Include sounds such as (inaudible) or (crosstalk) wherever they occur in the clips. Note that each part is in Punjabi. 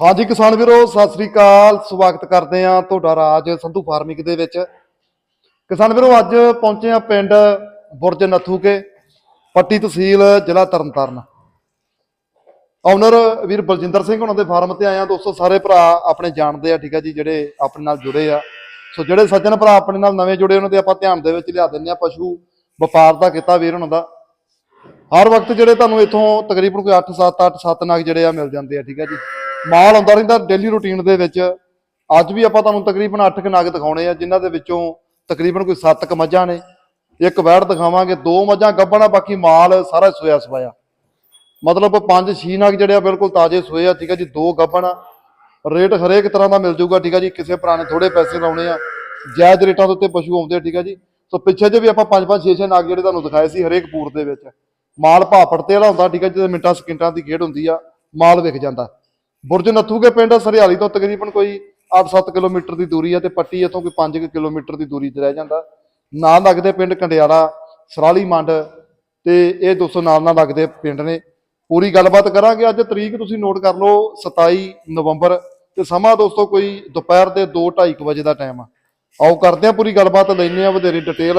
ਹਾਂਜੀ ਕਿਸਾਨ ਵੀਰੋ, ਸਤਿ ਸ੍ਰੀ ਅਕਾਲ। ਸਵਾਗਤ ਕਰਦੇ ਆ ਤੁਹਾਡਾ ਰਾਜ ਸੰਧੂ ਫਾਰਮਿੰਗ ਦੇ ਵਿੱਚ। ਕਿਸਾਨ ਵੀਰੋ, ਅੱਜ ਪਹੁੰਚੇ ਆ ਪਿੰਡ ਬੁਰਜ ਨੱਥੂਕੇ, ਪੱਟੀ ਤਹਿਸੀਲ ਜ਼ਿਲ੍ਹਾ ਤਰਨਤਾਰਨ। ਓਨਰ ਵੀਰ ਬਲਜਿੰਦਰ ਸਿੰਘ ਉਹਨਾਂ ਦੇ ਫਾਰਮ ਤੇ ਆਇਆ ਦੋਸਤੋ, ਸਾਰੇ ਭਰਾ ਆਪਣੇ ਜਾਣਦੇ ਆ, ਠੀਕ ਆ ਜੀ, ਜਿਹੜੇ ਆਪਣੇ ਨਾਲ ਜੁੜੇ ਆ। ਸੋ ਜਿਹੜੇ ਸੱਜਣ ਭਰਾ ਆਪਣੇ ਨਾਲ ਨਵੇਂ ਜੁੜੇ, ਉਹਨਾਂ ਦੇ ਆਪਾਂ ਧਿਆਨ ਦੇ ਵਿੱਚ ਲਿਆ ਦਿੰਦੇ ਆ ਪਸ਼ੂ ਵਪਾਰ ਦਾ ਕੀਤਾ ਵੀਰ ਉਹਨਾਂ ਦਾ। ਹਰ ਵਕਤ ਜਿਹੜੇ ਤੁਹਾਨੂੰ ਇੱਥੋਂ ਤਕਰੀਬਨ ਕੋਈ 8 7 8 7 ਨਗ ਜਿਹੜੇ ਆ ਮਿਲ ਜਾਂਦੇ ਆ, ਠੀਕ ਆ ਜੀ। ਮਾਲ ਆਉਂਦਾ ਰਹਿੰਦਾ ਡੇਲੀ ਰੂਟੀਨ ਦੇ ਵਿੱਚ। ਅੱਜ ਵੀ ਆਪਾਂ ਤੁਹਾਨੂੰ ਤਕਰੀਬਨ 8 ਕ ਨਗ ਦਿਖਾਉਣੇ ਆ, ਜਿਨ੍ਹਾਂ ਦੇ ਵਿੱਚੋਂ ਤਕਰੀਬਨ ਕੋਈ 7 ਕ ਮੱਝਾਂ ਨੇ। ਇੱਕ ਵੈੜ ਦਿਖਾਵਾਂਗੇ, ਦੋ ਮੱਝਾਂ ਗੱਭਣ ਆ ਬਾਕੀ ਮਾਲ ਸਾਰਾ ਸੋਇਆ ਸਵਾਇਆ। ਮਤਲਬ 5 6 ਨਾਗ ਜਿਹੜੇ ਆ ਬਿਲਕੁਲ ਤਾਜ਼ੇ ਸੋਏ ਆ, ਠੀਕ ਆ ਜੀ, ਦੋ ਗੱਭਣ। ਆ ਰੇਟ ਹਰੇਕ ਤਰ੍ਹਾਂ ਦਾ ਮਿਲ ਜਾਊਗਾ, ਠੀਕ ਆ ਜੀ, ਕਿਸੇ ਪੁਰਾਣੇ ਨੇ ਥੋੜੇ ਪੈਸੇ ਲਾਉਣੇ ਆ। ਜਾਇਜ਼ ਰੇਟਾਂ ਦੇ ਉੱਤੇ ਪਸ਼ੂ ਆਉਂਦੇ ਆ, ਠੀਕ ਆ ਜੀ। ਸੋ ਪਿੱਛੇ ਜੇ ਵੀ ਆਪਾਂ ਪੰਜ ਪੰਜ ਛੇ ਛੇ ਨਾਗ ਜਿਹੜੇ ਤੁਹਾਨੂੰ ਦਿਖਾਏ ਸੀ ਹਰੇਕ ਪੂਰ ਦੇ ਵਿੱਚ। ਮਾਲ ਭਾਪੜਤੇ ਵਾਲਾ ਹੁੰਦਾ, ਠੀਕ ਆ ਜਿਹਦੇ ਮਿੰਟਾਂ ਸਕਿੰਟਾਂ ਦੀ ਖੇਡ ਹੁੰਦੀ ਆ, ਮਾਲ ਵਿਕ ਜਾਂਦਾ। ਬੁਰਜ ਨੱਥੂ ਕੇ ਪਿੰਡ, ਸਰਿਆਲੀ ਤੋਂ ਤਕਰੀਬਨ ਕੋਈ 8-7 ਕਿਲੋਮੀਟਰ ਦੀ ਦੂਰੀ ਹੈ ਤੇ ਪੱਟੀ ਇੱਥੋਂ ਕੋਈ 5 ਕਿਲੋਮੀਟਰ ਦੀ ਦੂਰੀ ਤੇ ਰਹਿ ਜਾਂਦਾ। ਨਾਲ ਲੱਗਦੇ ਪਿੰਡ ਕੰਡਿਆਲਾ, ਸਰਾਲੀ ਮੰਡ ਤੇ ਇਹ ਦੋਸਤੋ ਨਾਲ ਨਾਲ ਲੱਗਦੇ ਪਿੰਡ ਨੇ। ਪੂਰੀ ਗੱਲਬਾਤ ਕਰਾਂਗੇ। ਅੱਜ ਤਰੀਕ ਤੁਸੀਂ ਨੋਟ ਕਰ ਲਓ 27 ਨਵੰਬਰ ਤੇ ਸਮਾਂ ਦੋਸਤੋ ਕੋਈ ਦੁਪਹਿਰ ਦੇ 2:30 ਵਜੇ ਦਾ ਟਾਈਮ ਆ। ਆਓ ਕਰਦੇ ਆ ਪੂਰੀ ਗੱਲਬਾਤ ਲੈਣੇ ਆ ਵਧੇਰੇ ਡਿਟੇਲ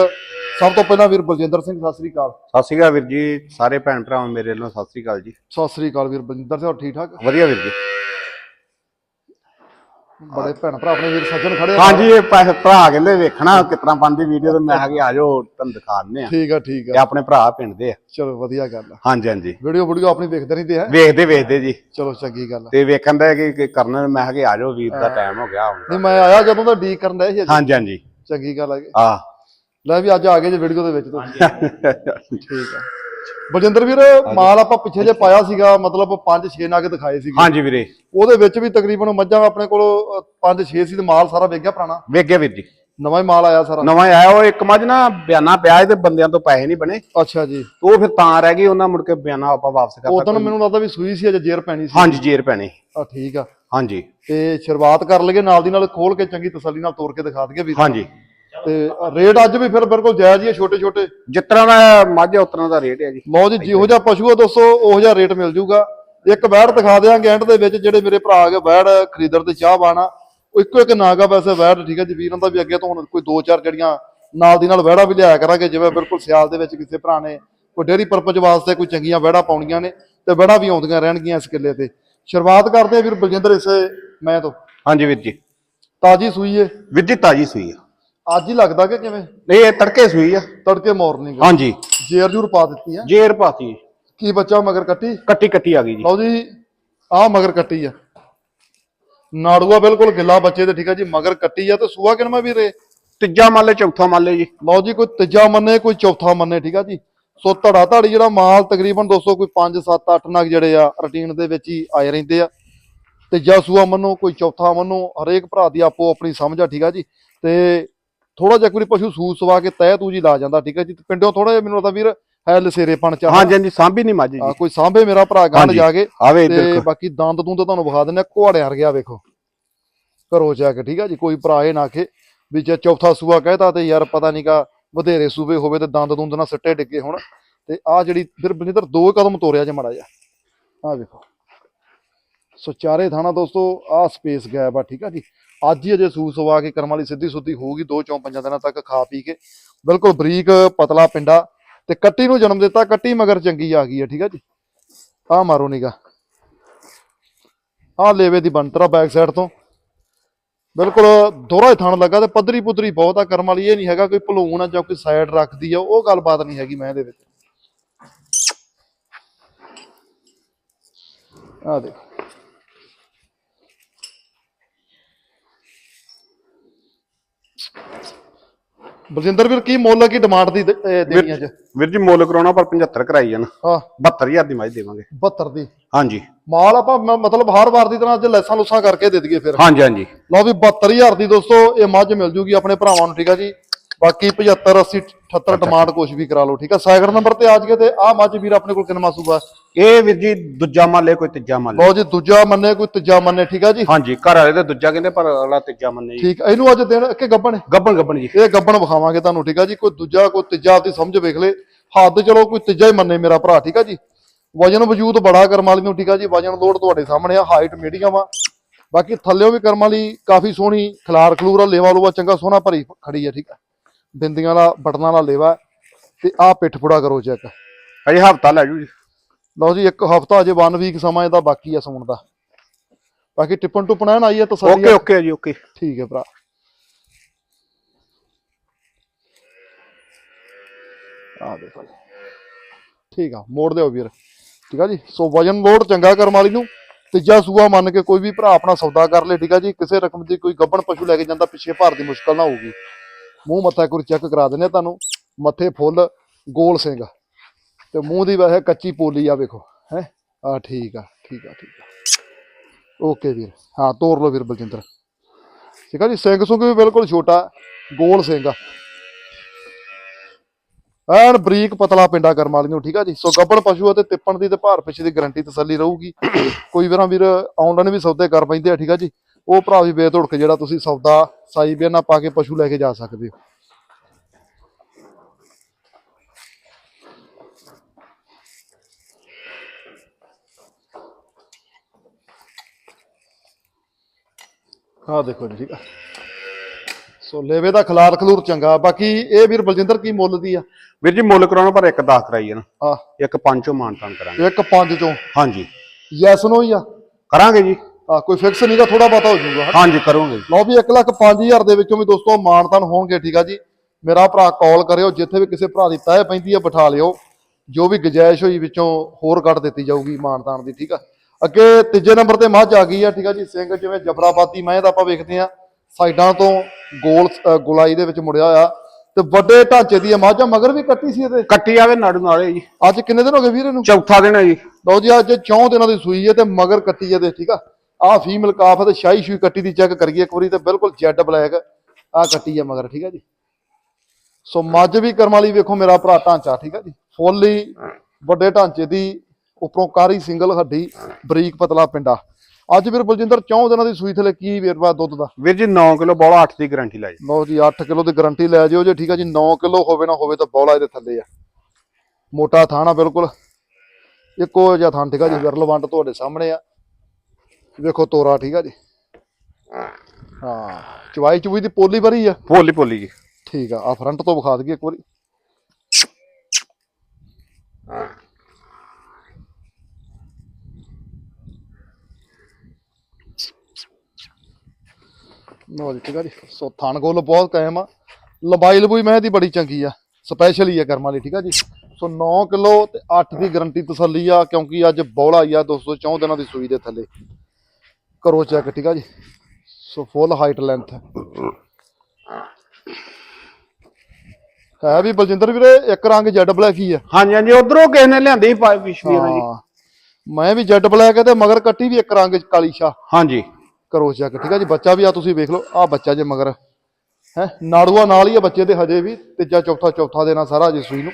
ਸਭ ਤੋਂ ਪਹਿਲਾਂ ਵੀਰ ਬਲਜਿੰਦਰ ਸਿੰਘ ਸਤਿ ਸ੍ਰੀ ਅਕਾਲ। ਸਤਿ ਸ਼੍ਰੀ ਅਕਾਲ ਵੀਰ ਜੀ ਸਾਰੇ ਭੈਣ ਭਰਾਵਾਂ ਮੇਰੇ ਵੱਲੋਂ ਸਤਿ ਸ਼੍ਰੀ ਅਕਾਲ ਜੀ। ਸਤਿ ਸ੍ਰੀ ਅਕਾਲ ਵੀਰ ਬਲਜਿੰਦਰ ਸਿੰਘ ਹੋਰ ਠੀਕ ਠਾਕ? ਵਧੀਆ ਵੀਰ ਜੀ। ਬੜੇ ਭੈਣ ਭਰਾ ਆਪਣੇ ਵੀਰ ਸੱਜਣ ਖੜੇ ਆ। ਹਾਂਜੀ ਇਹ ਭੈ- ਭਰਾ ਕਹਿੰਦੇ ਵੇਖਣਾ ਕਿਤਨਾ ਬਣਦੀ ਵੀਡੀਓ ਤੇ ਮੈਂ ਕਿਹਾ ਕਿ ਆ ਜਾਓ ਤੁਹਾਨੂੰ ਦਿਖਾ ਦਿੰਦੇ ਆ। ਠੀਕ ਆ ਠੀਕ ਇਹ ਆ ਆਪਣੇ ਭਰਾ ਪਿੰਡ ਦੇ ਆ। ਚਲੋ ਵਧੀਆ ਗੱਲ ਆ। ਹਾਂਜੀ ਹਾਂਜੀ। ਵੀਡੀਓ ਵੀਡੀਓ ਆਪਣੀ ਵੇਖਦੇ ਰਹਿੰਦੇ ਆ। ਵੇਖਦੇ ਵੇਖਦੇ ਜੀ। ਚਲੋ ਚੰਗੀ ਗੱਲ ਆ। ਤੇ ਵੇਖਣ ਦਾ ਕਿ ਕਿ ਕਰਨ ਮੈਂ ਕਿਹਾ ਕਿ ਆ ਜਾਓ ਵੀਰ ਦਾ ਟਾਈਮ ਹੋ ਗਿਆ ਹੁਣ। ਨਹੀਂ ਮੈਂ ਆਇਆ ਜਦੋਂ ਦਾ ਡੀਕ ਕਰਨ ਦਾ ਸੀ ਅੱਜ। ਹਾਂਜੀ ਹਾਂਜੀ। ਚੰਗੀ ਗੱਲ ਆ ਗਈ ਆ ਲੈ ਵੀ ਅੱਜ ਆ ਗਏ ਜੇ ਵੀਡੀਓ ਦੇ ਵਿੱਚ ਤੁਸੀਂ ਠੀਕ ਆ। ਬਲਜਿੰਦਰ ਵੀਰ ਮਾਲ ਆਪਾਂ ਪਿੱਛੇ ਜੇ ਪਾਇਆ ਸੀਗਾ ਮਤਲਬ 5-6 ਨਗ ਦਿਖਾਏ ਸੀਗੇ। ਹਾਂਜੀ ਵੀਰੇ। ਉਹਦੇ ਵਿੱਚ ਵੀ ਤਕਰੀਬਨ ਮੱਝਾਂ ਆਪਣੇ ਕੋਲ 5-6 ਸੀ ਤੇ ਮਾਲ ਸਾਰਾ ਵੇਚ ਗਿਆ ਪੁਰਾਣਾ? ਵੇਖ ਗਿਆ ਵੀਰ ਜੀ। ਨਵਾਂ ਹੀ ਮਾਲ ਆਇਆ ਸਾਰਾ? ਨਵਾਂ ਆਇਆ। ਉਹ ਇੱਕ ਮੱਝ ਨਾ ਬਿਆਨਾ ਪਿਆ ਸੀ ਤੇ ਬੰਦਿਆਂ ਤੋਂ ਪੈਸੇ ਨਹੀਂ ਬਣੇ। ਅੱਛਾ ਜੀ। ਉਹ ਫਿਰ ਤਾਂ ਰਹਿ ਗਈ ਉਹਨਾਂ ਮੁੜ ਕੇ ਬਿਆਨਾ ਆਪਾਂ ਵਾਪਸ ਉਦੋਂ ਕਰਤਾ ਮੈਨੂੰ ਲੱਗਦਾ ਵੀ ਸੂਈ ਸੀ ਅਜੇ ਜੇਰ ਪੈਣੀ ਸੀ। ਹਾਂਜੀ ਜੇਰ ਪੈਣੀ। ਆ ਠੀਕ ਆ। ਹਾਂਜੀ। ਤੇ ਸ਼ੁਰੂਆਤ ਕਰ ਲਈਏ ਨਾਲ ਦੀ ਨਾਲ ਖੋਲ ਕੇ ਚੰਗੀ ਤਸੱਲੀ ਨਾਲ ਤੋੜ ਕੇ ਦਿਖਾ ਦਈਏ ਵੀਰ। ਹਾਂਜੀ। ਤੇ ਰੇਟ ਅੱਜ ਵੀ ਫਿਰ ਬਿਲਕੁਲ ਜਾਇਜ਼ ਹੀ ਹੈ ਛੋਟੇ ਛੋਟੇ। ਜਿਸ ਤਰ੍ਹਾਂ ਦਾ ਮੱਝ ਤਰ੍ਹਾਂ ਦਾ ਰੇਟ ਹੈ ਜੀ। ਲਓ ਜੀ ਜਿਹੋ ਜਿਹਾ ਪਸ਼ੂ ਆ ਦੋਸਤੋ ਉਹੋ ਜਿਹਾ ਰੇਟ ਮਿਲ ਜੂਗਾ। ਇੱਕ ਵੈੜ ਦਿਖਾ ਦਿਆਂਗੇ ਐਂਡ ਦੇ ਵਿੱਚ ਜਿਹੜੇ ਮੇਰੇ ਭਰਾ ਆ ਗਏ ਵੈੜ ਖਰੀਦਣ ਤੇ ਚਾਹ ਬਾਣਾ ਉਹ ਇੱਕੋ ਇੱਕ ਨਾਗਾ ਵੈਸੇ ਵੈੜ ਠੀਕ ਹੈ ਜੀ ਵੀਰਾਂ ਦਾ ਵੀ ਅੱਗੇ ਤੋਂ ਹੁਣ ਕੋਈ ਦੋ ਚਾਰ ਜਿਹੜੀਆਂ ਨਾਲ ਦੀ ਨਾਲ ਵੈੜਾ ਵੀ ਲਿਆਇਆ ਕਰਾਂਗੇ ਜਿਵੇਂ ਬਿਲਕੁਲ ਸਿਆਲ ਦੇ ਵਿੱਚ ਕਿਸੇ ਭਰਾ ਨੇ ਕੋਈ ਡੇਰੀ ਪਰਪਸ ਵਾਸਤੇ ਕੋਈ ਚੰਗੀਆਂ ਵੈੜਾ ਪਾਉਣੀਆਂ ਨੇ ਤੇ ਵੈੜਾ ਵੀ ਆਉਂਦੀਆਂ ਰਹਿਣਗੀਆਂ ਇਸ ਕਿੱਲੇ ਤੇ। ਸ਼ੁਰੂਆਤ ਕਰਦੇ ਆ ਵੀਰ ਬਲਜਿੰਦਰ ਇਸੇ ਮੈਂ ਤੋਂ। ਹਾਂਜੀ ਵੀਰ ਜੀ। ਤਾਜੀ ਸੂਈ ਏ। ਵੀਰ ਜੀ ਤਾਜੀ ਸੂਈ ਆ। ਅੱਜ ਹੀ ਲੱਗਦਾ ਕਿ ਕਿਵੇਂ? ਨਹੀਂ ਇਹ ਤੜਕੇ ਸੂਈ ਆ। ਤੜਕੇ ਮਾਰਨਿੰਗ ਹਾਂਜੀ। ਜੇਰ ਜੂਰ ਪਾ ਦਿੱਤੀ ਆ। ਜੇਰ ਪਾਤੀ। ਕੀ ਬੱਚਾ ਮਗਰ ਕੱਟੀ? ਕੱਟੀ ਕੱਟੀ ਆ ਗਈ ਜੀ। ਲਓ ਜੀ ਆਹ ਮਗਰ ਕੱਟੀ ਆ। ਨਾੜੂਆ ਬਿਲਕੁਲ ਗਿੱਲਾ ਬੱਚੇ ਤੇ ਠੀਕ ਆ ਜੀ ਮਗਰ ਕੱਟੀ ਆ ਤੇ ਸੂਆ ਕਿਨਮਾ ਵੀਰੇ? ਤੀਜਾ ਮਾਲੇ ਚੌਥਾ ਮਾਲੇ ਜੀ। ਲਓ ਜੀ ਕੋਈ ਤੀਜਾ ਮੰਨੇ ਕੋਈ ਚੌਥਾ ਮੰਨੇ ਠੀਕ ਆ ਜੀ। ਸੋ ਧੜਾ ਧੜੀ ਜਿਹੜਾ ਮਾਲ ਤਕਰੀਬਨ 200 ਕੋਈ 5 7 8 ਨਗ ਜਿਹੜੇ ਆ ਰੁਟੀਨ ਦੇ ਵਿੱਚ ਹੀ ਆਏ ਰਹਿੰਦੇ ਆ। ਤੀਜਾ ਸੂਆ ਮੰਨੋ ਕੋਈ ਚੌਥਾ ਮੰਨੋ ਹਰੇਕ ਭਰਾ ਦੀ ਆਪੋ ਆਪਣੀ ਸਮਝ ਆ ਠੀਕ ਆ ਜੀ। ਤੇ ਥੋੜਾ ਜਿਹਾ ਕੋਈ ਪਸ਼ੂ ਸੂ ਸਵਾ ਕੇ ਤਹਿ ਤੂ ਜੀ ਲਾ ਜਾਂਦਾ ਠੀਕ ਆ ਜੀ? ਤੇ ਪਿੰਡੋਂ ਥੋੜਾ ਜਿਹਾ ਮੈਨੂੰ ਲੱਗਦਾ ਵੀਰ ਹੈ ਲਸੇਰੇਪਣ ਚ ਆ। ਹਾਂਜੀ ਹਾਂਜੀ ਸਾਂਭੀ ਨਹੀਂ ਮੱਝ ਜੀ। ਕੋਈ ਸਾਂਭੇ ਮੇਰਾ ਭਰਾ ਗੰਢ। ਜਾ ਕੇ ਆਵੇ ਤੇ ਬਾਕੀ ਦੰਦ ਦੂੰਦ ਤੁਹਾਨੂੰ ਵਿਖਾ ਦਿੰਦੇ ਆ ਘੋੜਿਆਂ ਵਰਗਿਆ ਵੇਖੋ। ਘਰੋਂ ਜਾ ਕੇ ਠੀਕ ਆ ਜੀ? ਕੋਈ ਭਰਾ ਇਹ ਨਾ ਆਖੇ ਵੀ ਜੇ ਚੌਥਾ ਸੂਆ ਕਹਿਤਾ ਤੇ ਯਾਰ ਪਤਾ ਨਹੀਂਗਾ ਵਧੇਰੇ ਸੂਬੇ ਹੋਵੇ ਤੇ ਦੰਦ ਦੂੰਦ ਨਾ ਸਿੱਟੇ ਡਿੱਗੇ ਹੁਣ। ਤੇ ਆ ਜਿਹੜੀ ਫਿਰ ਬਲਿੰਦਰ ਦੋ ਕਦਮ ਤੋਰਿਆ ਜੇ ਮੜਾ ਜਾ ਆ ਵੇਖੋ। ਸੋ ਚਾਰੇ ਥਾਣਾ ਦੋਸਤੋ ਆ ਸਪੇਸ ਗੈਪ ਆ, ਠੀਕ ਆ ਜੀ। ਅੱਜ ਹੀ ਅਜੇ ਸੂਸ ਸਵਾ ਕੇ ਕਰਮ ਵਾਲੀ ਸਿੱਧੀ ਸੁੱਧੀ ਹੋਊਗੀ ਦੋ ਚੌਂ ਪੰਜਾਂ ਦਿਨਾਂ ਤੱਕ ਖਾ ਪੀ ਕੇ। ਬਿਲਕੁਲ ਬਰੀਕ ਪਤਲਾ ਪਿੰਡਾ। ਤੇ ਕੱਟੀ ਨੂੰ ਜਨਮ ਦਿੱਤਾ, ਕੱਟੀ ਮਗਰ ਚੰਗੀ ਆ ਗਈ ਹੈ, ਠੀਕ ਆ ਜੀ। ਆ ਮਾਰੋ ਨਿਗਾ ਆ ਲੇਵੇ ਦੀ ਬਣਤਰਾ ਬੈਕ ਸਾਈਡ ਤੋਂ। ਬਿਲਕੁਲ ਦੋਹਰਾ ਹੀ ਥਣ ਲੱਗਾ ਤੇ ਪੱਧਰੀ ਪੁੱਧਰੀ ਬਹੁਤ ਆ, ਕਰਮ ਵਾਲੀ ਇਹ ਨਹੀਂ ਹੈਗਾ ਕੋਈ ਭਲੂਣ ਆ ਜਾਂ ਕੋਈ ਸਾਈਡ ਰੱਖਦੀ ਆ, ਉਹ ਗੱਲਬਾਤ ਨਹੀਂ ਹੈਗੀ ਮੈਂ ਇਹਦੇ ਵਿੱਚ। ਆ ਦੇਖੋ। ਬਲਜਿੰਦਰ ਵੀਰ ਕੀ ਮੁੱਲ ਕੀ ਡਿਮਾਂਡ ਦੀ ਦੇਣੀ ਅੱਜ? ਵੀਰ ਜੀ ਮੁੱਲ ਕਰਾਉਣਾ ਪਰ 75 ਕਰਾਈ ਜਾਣ। ਹਾਂ। 72000 ਦੀ ਮੱਝ ਦੇਵਾਂਗੇ। 72 ਦੀ? ਹਾਂਜੀ। ਮਾਲ ਆਪਾਂ ਮ- ਮਤਲਬ ਹਰ ਵਾਰ ਦੀ ਤਰ੍ਹਾਂ ਅੱਜ ਲੈਸਾਂ ਲੁਸਾਂ ਕਰਕੇ ਦੇ ਦਈਏ ਫਿਰ। ਹਾਂਜੀ ਹਾਂਜੀ। ਲਓ ਵੀ 72000 ਦੀ ਦੋਸਤੋ ਇਹ ਮੱਝ ਮਿਲ ਜੂਗੀ ਆਪਣੇ ਭਰਾਵਾਂ ਨੂੰ ਠੀਕ ਆ ਜੀ? ਬਾਕੀ 75 80 78 ਡਿਮਾਂਡ ਕੁਛ ਵੀ ਕਰਾ ਲਓ ਠੀਕ ਆ? ਸਾਈਕਲ ਨੰਬਰ ਤੇ ਆ ਜਗੇ ਤੇ ਆ ਮੱਝ ਵੀਰ ਆਪਣੇ ਕੋਲ ਕਿੰਨਾ ਸੂਬਾ ਇਹ ਵੀਰ ਜੀ ਦੂਜਾ ਮਾਲੇ ਕੋਈ ਤੀਜਾ ਮਾਲੇ ਲਓ ਜੀ ਦੂਜਾ ਮੰਨੇ ਕੋਈ ਤੀਜਾ ਮੰਨੇ ਠੀਕ ਆ ਜੀ? ਹਾਂਜੀ ਘਰ ਵਾਲੇ ਤੇ ਦੂਜਾ ਕਹਿੰਦੇ ਪਰ ਅਗਲਾ ਤੀਜਾ ਮੰਨੇ ਜੀ। ਠੀਕ ਆ, ਇਹਨੂੰ ਅੱਜ ਦੇਣ ਕਿ ਗੱਬਣ? ਗੱਬਣ ਗੱਬਣ ਜੀ। ਇਹ ਗੱਬਣ ਵਿਖਾਵਾਂਗੇ ਤੁਹਾਨੂੰ ਠੀਕ ਆ ਜੀ? ਕੋਈ ਦੂਜਾ ਕੋਈ ਤੀਜਾ ਆਪਦੀ ਸਮਝ ਵੇਖ ਲੈ। ਹੱਦ ਚਲੋ ਕੋਈ ਤੀਜਾ ਹੀ ਮੰਨੇ ਮੇਰਾ ਭਰਾ ਠੀਕ ਆ ਜੀ? ਵਜਨ ਵਜੂਦ ਬੜਾ ਕਰਮ ਵਾਲੀ ਨੂੰ ਠੀਕ ਆ ਜੀ? ਵਜਨ ਲੋਡ ਤੁਹਾਡੇ ਸਾਹਮਣੇ ਆ ਹਾਈਟ ਮੀਡੀਅਮ ਆ। ਬਾਕੀ ਥੱਲਿਓ ਵੀ ਕਰਮਾਂ ਲਈ ਕਾਫੀ ਸੋਹਣੀ ਖਲਾਰ ਖਲੂਰ ਆ ਲੇਵਾ ਲੂਆ ਚੰਗਾ ਸੋਹਣਾ ਭਰੀ ਖੜੀ ਆ ਠੀਕ ਆ। ਬਿੰਦੀਆਂ ਵਾਲਾ ਬਟਨਾਂ ਵਾਲਾ ਲੇਵਾ ਤੇ ਆਹ ਪਿੱਠ ਪੁੜਾ ਕਰੋ ਚੈੱਕ ਅਜੇ ਹਫਤਾ ਲੈ ਜੂ ਜੀ। ਲਓ ਜੀ ਇੱਕ ਹਫਤਾ ਅਜੇ 1 ਵੀਕ ਸਮਾਂ ਇਹਦਾ ਬਾਕੀ ਆ ਸੌਣ ਦਾ। ਬਾਕੀ ਟਿੱਪਣ ਟੁੱਪਣ ਐਨ ਆਈ ਆ ਤਸੱਲੀ ਓਕੇ ਆ। ਓਕੇ ਜੀ ਓਕੇ ਠੀਕ ਹੈ ਭਰਾ। ਆ ਦੇਖੋ ਜੀ ਠੀਕ ਆ ਮੋੜ ਦਿਓ ਵੀਰ। ਠੀਕ ਆ ਜੀ ਸੋ ਵਜਨ ਲੋਡ ਚੰਗਾ ਕਰਮ ਵਾਲੀ ਨੂੰ ਤੀਜਾ ਸੂਆ ਮੰਨ ਕੇ ਕੋਈ ਵੀ ਭਰਾ ਆਪਣਾ ਸੌਦਾ ਕਰ ਲੇ ਠੀਕ ਆ ਜੀ ਕਿਸੇ ਰਕਮ ਦੀ ਕੋਈ ਗੱਬਣ ਪਸ਼ੂ ਲੈ ਕੇ ਜਾਂਦਾ ਪਿੱਛੇ ਭਾਰ ਦੀ ਮੁਸ਼ਕਲ ਨਾ ਹੋਊਗੀ। ਮੂੰਹ ਮੱਥਾ ਇੱਕ ਚੈੱਕ ਕਰਾ ਦਿੰਦੇ ਆ ਤੁਹਾਨੂੰ। ਮੱਥੇ ਫੁੱਲ, ਗੋਲ ਸਿੰਘ। ਤੇ ਮੂੰਹ ਦੀ ਵੈਸੇ ਕੱਚੀ ਪੋਲੀ ਆ, ਵੇਖੋ, ਹੈ? ਆ ਠੀਕ ਆ ਠੀਕ ਆ ਠੀਕ ਆ। ਓਕੇ ਵੀਰ। ਹਾਂ, ਤੋਰ ਲਓ ਵੀਰ ਬਲਜਿੰਦਰ। ਠੀਕ ਆ ਜੀ, ਸਿੰਘ ਸੁੰਗ ਵੀ ਬਿਲਕੁਲ ਛੋਟਾ, ਗੋਲ ਸਿੰਘ ਆ। ਐਨ ਬਰੀਕ ਪਤਲਾ ਪਿੰਡਾ ਕਰਮ ਵਾਲੀ ਨੂੰ, ਠੀਕ ਆ ਜੀ। ਸੋ ਗੱਬੜ ਪਸ਼ੂ ਅਤੇ ਤਿੱਪਣ ਦੀ ਤੇ ਭਾਰ ਪਿੱਛੇ ਦੀ ਗਾਰੰਟੀ ਤਸੱਲੀ ਰਹੂਗੀ। ਕੋਈ ਵੀਰਾਂ ਵੀਰ ਆਨਲਾਈਨ ਵੀ ਸੌਦੇ ਕਰ ਪੈਂਦੇ ਆ, ਠੀਕ ਆ ਜੀ। ਉਹ ਭਰਾ ਵੀ ਬੇਤੁੜ ਕੇ ਜਿਹੜਾ ਤੁਸੀਂ ਸੌਦਾ ਸਾਈ ਬੇਨਾ ਪਾ ਕੇ ਪਸ਼ੂ ਲੈ ਕੇ ਜਾ ਸਕਦੇ ਹੋ। ਆਹ ਦੇਖੋ ਜੀ ਠੀਕ ਆ। ਸੋ ਲੇਵੇ ਦਾ ਖਲਾਰ ਖਲੂਰ ਚੰਗਾ। ਬਾਕੀ ਇਹ ਵੀਰ ਬਲਜਿੰਦਰ ਕੀ ਮੁੱਲ ਦੀ ਆ? ਵੀਰ ਜੀ ਮੁੱਲ ਕਰਾਉਣਾ ਪਰ ਇੱਕ 10 ਕਰਾਈ ਨਾ। ਆ ਇੱਕ ਪੰਜੋਂ ਮਾਨਤਾਨ ਕਰਾਂਗੇ। ਇੱਕ ਪੰਜ ਚੋਂ? ਹਾਂਜੀ। ਯੈਸ ਨੋ ਹੀ ਆ ਕਰਾਂਗੇ ਜੀ। ਆ ਕੋਈ ਫਿਕਸ ਨਹੀਂਗਾ ਥੋੜਾ ਬਹੁਤਾ ਹੋ ਜਾਊਗਾ ਹਾਂਜੀ ਕਰੂੰਗੇ। ਲਓ ਵੀ 1 ਲੱਖ 5000 ਦੇ ਵਿੱਚੋਂ ਵੀ ਦੋਸਤੋ ਮਾਨਤਨ ਹੋਣਗੇ ਠੀਕ ਆ ਜੀ। ਮੇਰਾ ਭਰਾ ਕਾਲ ਕਰਿਓ ਜਿੱਥੇ ਵੀ ਕਿਸੇ ਭਰਾ ਦੀ ਤਹਿ ਪੈਂਦੀ ਆ ਬਿਠਾ ਲਿਓ। ਜੋ ਵੀ ਗੁਜਾਇਸ਼ ਹੋਈ ਵਿੱਚੋਂ ਹੋਰ ਕੱਢ ਦਿੱਤੀ ਜਾਊਗੀ ਮਾਨਤਾਨ ਦੀ ਠੀਕ ਆ। ਅੱਗੇ ਤੀਜੇ ਨੰਬਰ ਤੇ ਮੱਝ ਆ ਗਈ ਆ ਠੀਕ ਆ ਜੀ। ਸਿੰਘ ਜਿਵੇਂ ਜਬਰਾਬਾਦੀ ਮੱਝ ਦਾ ਆਪਾਂ ਵੇਖਦੇ ਆ ਸਾਈਡਾਂ ਤੋਂ ਗੋਲ ਗੁਲਾਈ ਦੇ ਵਿੱਚ ਮੁੜਿਆ ਹੋਇਆ। ਤੇ ਵੱਡੇ ਢਾਂਚੇ ਦੀ ਮੱਝ ਮਗਰ ਵੀ ਕੱਟੀ ਸੀ ਇਹਦੇ? ਕੱਟੀ ਆਵੇ ਨਾੜੂ ਨਾਲੇ ਜੀ। ਅੱਜ ਕਿੰਨੇ ਦਿਨ ਹੋ ਗਏ ਵੀਰ ਇਹਨੂੰ? ਚੌਥਾ ਦਿਨ ਹੈ ਜੀ। ਲਓ ਜੀ ਅੱਜ ਚੌਂ ਦਿਨਾਂ ਦੀ ਸੂਈ ਹੈ ਤੇ ਮਗਰ ਕੱਟੀ ਹੈ ਤੇ ਠੀਕ ਆ। ਆ ਫੀਮੇਲ ਕਾਫ ਤੇ ਸ਼ਾਹੀ ਸ਼ੂਈ ਕੱਟੀ ਦੀ ਚੈੱਕ ਕਰੀਏ ਇੱਕ ਵਾਰੀ ਤੇ ਬਿਲਕੁਲ ਜੈਡ ਬਲੈਕ ਆ ਕੱਟੀ ਹੈ ਮਗਰ ਠੀਕ ਆ ਜੀ? ਸੋ ਮੱਝ ਵੀ ਕਰਮ ਵਾਲੀ ਵੇਖੋ ਮੇਰਾ ਭਰਾ ਢਾਂਚਾ ਠੀਕ ਆ ਜੀ? ਫੁੱਲੀ ਵੱਡੇ ਢਾਂਚੇ ਦੀ ਉੱਪਰੋਂ ਕਾਰੀ ਸਿੰਗਲ ਹੱਡੀ ਬਰੀਕ ਪਤਲਾ ਪਿੰਡਾ। ਅੱਜ ਵੀਰ ਬਲਜਿੰਦਰ ਚੌਂ ਦਿਨਾਂ ਦੀ ਸੂਈ ਥਲੇ ਕੀ ਵੇਰਵਾ ਦੁੱਧ ਦਾ? ਵੀਰ ਜੀ 9 ਕਿਲੋ ਬੋਲਾ 8 ਦੀ ਗਾਰੰਟੀ ਲੈ ਜੀ ਲਓ ਜੀ 8 ਕਿਲੋ ਦੀ ਗਾਰੰਟੀ ਲੈ ਜਿਓ ਜੇ ਠੀਕ ਆ ਜੀ? 9 ਕਿਲੋ ਹੋਵੇ ਨਾ ਹੋਵੇ ਤਾਂ ਬੌਲਾ ਇਹਦੇ ਥੱਲੇ ਆ। ਮੋਟਾ ਥਾਣਾ ਬਿਲਕੁਲ ਇੱਕੋ ਜਿਹਾ ਥਾਂ ਠੀਕ ਆ ਜੀ? ਵਿਰਲ ਵੰਡ ਤੁਹਾਡੇ ਸਾਹਮਣੇ ਆ। ਵੇਖੋ ਤੋਰਾ ਠੀਕ ਆ ਜੀ। ਹਾਂ। ਚਵਾਈ ਚੁਈ ਦੀ ਪੋਲੀ ਭਰੀ ਆ। ਭੋਲੀ ਭੋਲੀ ਜੀ। ਠੀਕ ਆ ਆ ਫਰੰਟ ਤੋਂ ਵਿਖਾ ਦਈਏ ਇੱਕ ਵਾਰੀ। ਲਓ ਜੀ ਠੀਕ ਆ ਜੀ। ਸੋ ਥਣ ਗੋਲ ਬਹੁਤ ਕਾਇਮ ਆ। ਲੰਬਾਈ ਲਬੂਈ ਮੈਂ ਦੀ ਬੜੀ ਚੰਗੀ ਆ। ਸਪੈਸ਼ਲ ਹੀ ਆ ਕਰਮਾਂ ਲਈ ਠੀਕ ਆ ਜੀ। ਸੋ 9 ਕਿਲੋ ਤੇ 8 ਦੀ ਗਾਰੰਟੀ ਤਸੱਲੀ ਆ ਕਿਉਂਕਿ ਅੱਜ ਬੌਲਾ ਹੀ ਆ 204 ਦਿਨਾਂ ਦੀ ਸੂਈ ਦੇ ਥੱਲੇ। ਕਰੋ ਚੈੱਕ ਠੀਕ ਆ ਜੀ? ਸੋ ਫੁੱਲ ਹਾਈਟ ਲੈਂਥ ਹੈ ਵੀ ਬਲਜਿੰਦਰ ਵੀਰੇ ਇੱਕ ਰੰਗ ਜੈਡ ਬਲੈਕ ਹੀ ਆ। ਹਾਂਜੀ ਹਾਂਜੀ ਉਧਰੋਂ ਕਿਸੇ ਨੇ ਲਿਆਂਦੀ ਪਿਛਲੀ ਵਾਰ ਜੀ ਹਾਂ। ਮੈਂ ਵੀ ਜੈਡ ਬਲੈਕ ਹੈ ਤੇ ਮਗਰ ਕੱਟੀ ਵੀ ਇੱਕ ਰੰਗ ਕਾਲੀ ਸ਼ਾ। ਹਾਂਜੀ। ਕਰੋ ਚੈੱਕ ਠੀਕ ਆ ਜੀ? ਬੱਚਾ ਵੀ ਆ ਤੁਸੀਂ ਵੇਖ ਲਓ ਆ ਬੱਚਾ ਜੇ ਮਗਰ। ਹੈ? ਨਾੜੂਆ ਨਾਲ ਹੀ ਆ ਬੱਚੇ ਦੇ ਹਜੇ ਵੀ ਤੀਜਾ ਚੌਥਾ ਚੌਥਾ ਦੇਣਾ ਸਾਰਾ ਜੀ ਸੂਈ ਨੂੰ।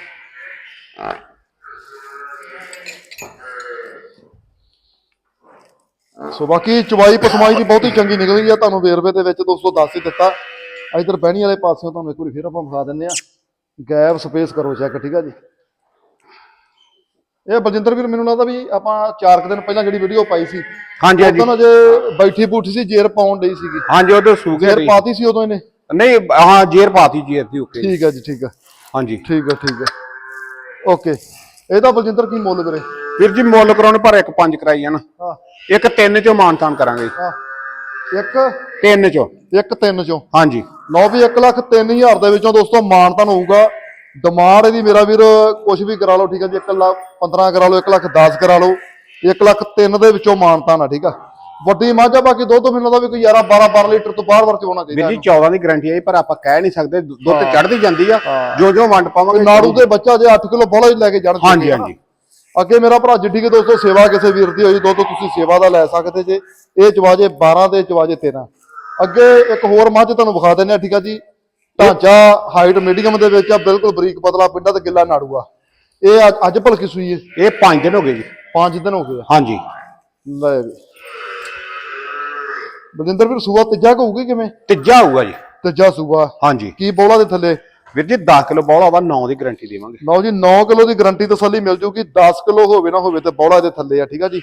ਸੋ ਬਾਕੀ ਚਵਾਈ ਪਸਮਾਈ ਦੀ ਬਹੁਤੀ ਚੰਗੀ ਨਿਕਲ ਗਈ ਆ ਤੁਹਾਨੂੰ ਵੇਰਵੇ ਦੇ ਵਿੱਚ ਦੋਸਤੋ ਦੱਸ ਹੀ ਦਿੱਤਾ। ਇਧਰ ਬਹਿਣੀ ਵਾਲੇ ਪਾਸਿਓਂ ਤੁਹਾਨੂੰ ਇੱਕ ਵਾਰੀ ਫਿਰ ਆਪਾਂ ਵਿਖਾ ਦਿੰਦੇ ਆ। ਗੈਪ ਸਪੇਸ ਕਰੋ ਚੈੱਕ ਠੀਕ ਆ ਜੀ? ਇਹ ਬਲਜਿੰਦਰ ਵੀਰ ਮੈਨੂੰ ਲੱਗਦਾ ਵੀ ਆਪਾਂ 4 ਕੁ ਦਿਨ ਪਹਿਲਾਂ ਜਿਹੜੀ ਵੀਡੀਓ ਪਾਈ ਸੀ ਹਾਂਜੀ ਹਾਂਜੀ। ਉਦੋਂ ਜੇ ਬੈਠੀ ਬੂਠੀ ਸੀ ਜੇਰ ਪਾਉਣ ਡਈ ਸੀਗੀ। ਹਾਂਜੀ ਉਧਰ ਸੂਗੇ ਜੇਰ ਪਾਤੀ ਸੀ ਉਦੋਂ ਇਹਨੇ? ਨਹੀਂ ਹਾਂ ਜੇਰ ਪਾਤੀ ਜੇਰ ਦੀ ਓਕੇ ਠੀਕ ਹੈ ਜੀ ਠੀਕ ਹੈ ਹਾਂਜੀ। ਠੀਕ ਹੈ ਠੀਕ ਹੈ ਓਕੇ। ਇਹਦਾ ਬਲਜਿੰਦਰ ਕੀ ਮੁੱਲ ਵੀਰੇ? ਵੀਰ ਜੀ ਮੁੱਲ ਕਰਾਉਣੇ ਪਰ ਇੱਕ ਪੰਜ ਕਰਾਈ ਹਾਂ। ਇੱਕ ਤਿੰਨ ਚੋਂ ਮਾਨਤਾਨ ਕਰਾਂਗੇ। ਹਾਂ। ਇੱਕ ਤਿੰਨ ਚੋਂ। ਇੱਕ ਤਿੰਨ ਚੋਂ। ਹਾਂਜੀ। ਲਓ ਵੀ 1 ਲੱਖ 3000 ਦੇ ਵਿੱਚੋਂ ਦੋਸਤੋ ਮਾਨਤਨ ਹੋਊਗਾ। ਡਿਮਾਂਡ ਇਹਦੀ ਮੇਰਾ ਵੀਰ ਕੁਝ ਵੀ ਕਰਾ ਲਓ ਠੀਕ ਹੈ ਜੀ 1 ਲੱਖ 15 ਕਰਾ ਲਓ 1 ਲੱਖ 10 ਕਰਾ ਲਓ। 1 ਲੱਖ 3 ਦੇ ਵਿੱਚੋਂ ਮਾਨਤਨ ਆ ਠੀਕ ਆ। ਵੱਡੀ ਮੱਝ ਆ ਬਾਕੀ ਦੁੱਧ ਮੈਨੂੰ ਲੱਗਦਾ ਵੀ ਕੋਈ 11 12 12 ਲੀਟਰ ਤੋਂ ਬਾਹਰ ਵਰ ਚ ਹੋਣਾ ਵੀਰ ਚਾਹੀਦਾ ਜੀ 14 ਦੀ ਗਾਰੰਟੀ ਹੈ ਪਰ ਆਪਾਂ ਕਹਿ ਨਹੀਂ ਸਕਦੇ। ਦੁ- ਦੁੱਧ। ਚੜਦੀ ਜਾਂਦੀ ਆ। ਜੋ ਜੋ ਵੰਡ ਪਾਵਾਂਗੇ ਨਾੜੂ ਦੇ ਬੱਚਾ ਜੇ 8 ਕਿਲੋ ਬੋਲਾ ਹੀ ਲੈ ਕੇ ਜਾਣ ਹਾਂਜੀ ਹਾਂਜੀ। ਅੱਗੇ ਮੇਰਾ ਭਰਾ ਜਿੱਡੀ ਕਿ ਦੋਸਤੋ ਸੇਵਾ ਕਿਸੇ ਵੀਰ ਦੀ ਹੋਈ ਦੁੱਧ ਤੁਸੀਂ ਸੇਵਾ ਦਾ ਲੈ ਸਕਦੇ ਜੇ। ਇਹ ਚਵਾਜੇ 12 ਤੇ ਚਵਾਜੇ 13 ਅੱਗੇ ਇੱਕ ਹੋਰ ਮੱਝ ਤੁਹਾਨੂੰ ਵਿਖਾ ਦਿੰਦੇ ਆ ਠੀਕ ਆ ਜੀ। ਢਾਂਚਾ ਹਾਈਟ ਮੀਡੀਅਮ ਦੇ ਵਿੱਚ ਆ ਬਿਲਕੁਲ ਬਰੀਕ ਪਤਲਾ ਪਿੰਡਾ ਤੇ ਗਿੱਲਾ ਨਾੜੂਆ। ਇਹ ਅੱਜ- ਅੱਜ ਭਲਕੀ ਸੂਈ ਹੈ ਇਹ 5 ਦਿਨ ਹੋ ਗਏ ਜੀ। 5 ਦਿਨ ਹੋ ਗਏ ਆ। ਹਾਂਜੀ। ਲੈ ਵੀ। ਬਲਜਿੰਦਰ ਵੀਰ ਸੂਆ ਤੀਜਾ ਕਹੂਗੀ ਕਿਵੇਂ? ਤੀਜਾ ਹੋਊਗਾ ਜੀ। ਤੀਜਾ ਸੂਆ। ਹਾਂਜੀ। ਕੀ ਬੋਲਾ ਦੇ ਥੱਲੇ? ਵੀਰ ਜੀ 10 ਕਿਲੋ ਬੌਲਾ ਉਹਦਾ 9 ਦੀ ਗਾਰੰਟੀ ਦੇਵਾਂਗੇ। ਲਓ ਜੀ 9 ਕਿਲੋ ਦੀ ਗਾਰੰਟੀ ਤਸੱਲੀ ਮਿਲ ਜੂਗੀ। 10 ਕਿਲੋ ਹੋਵੇ ਨਾ ਹੋਵੇ ਤੇ ਬੋਲਾ ਦੇ ਥੱਲੇ ਆ, ਠੀਕ ਆ ਜੀ?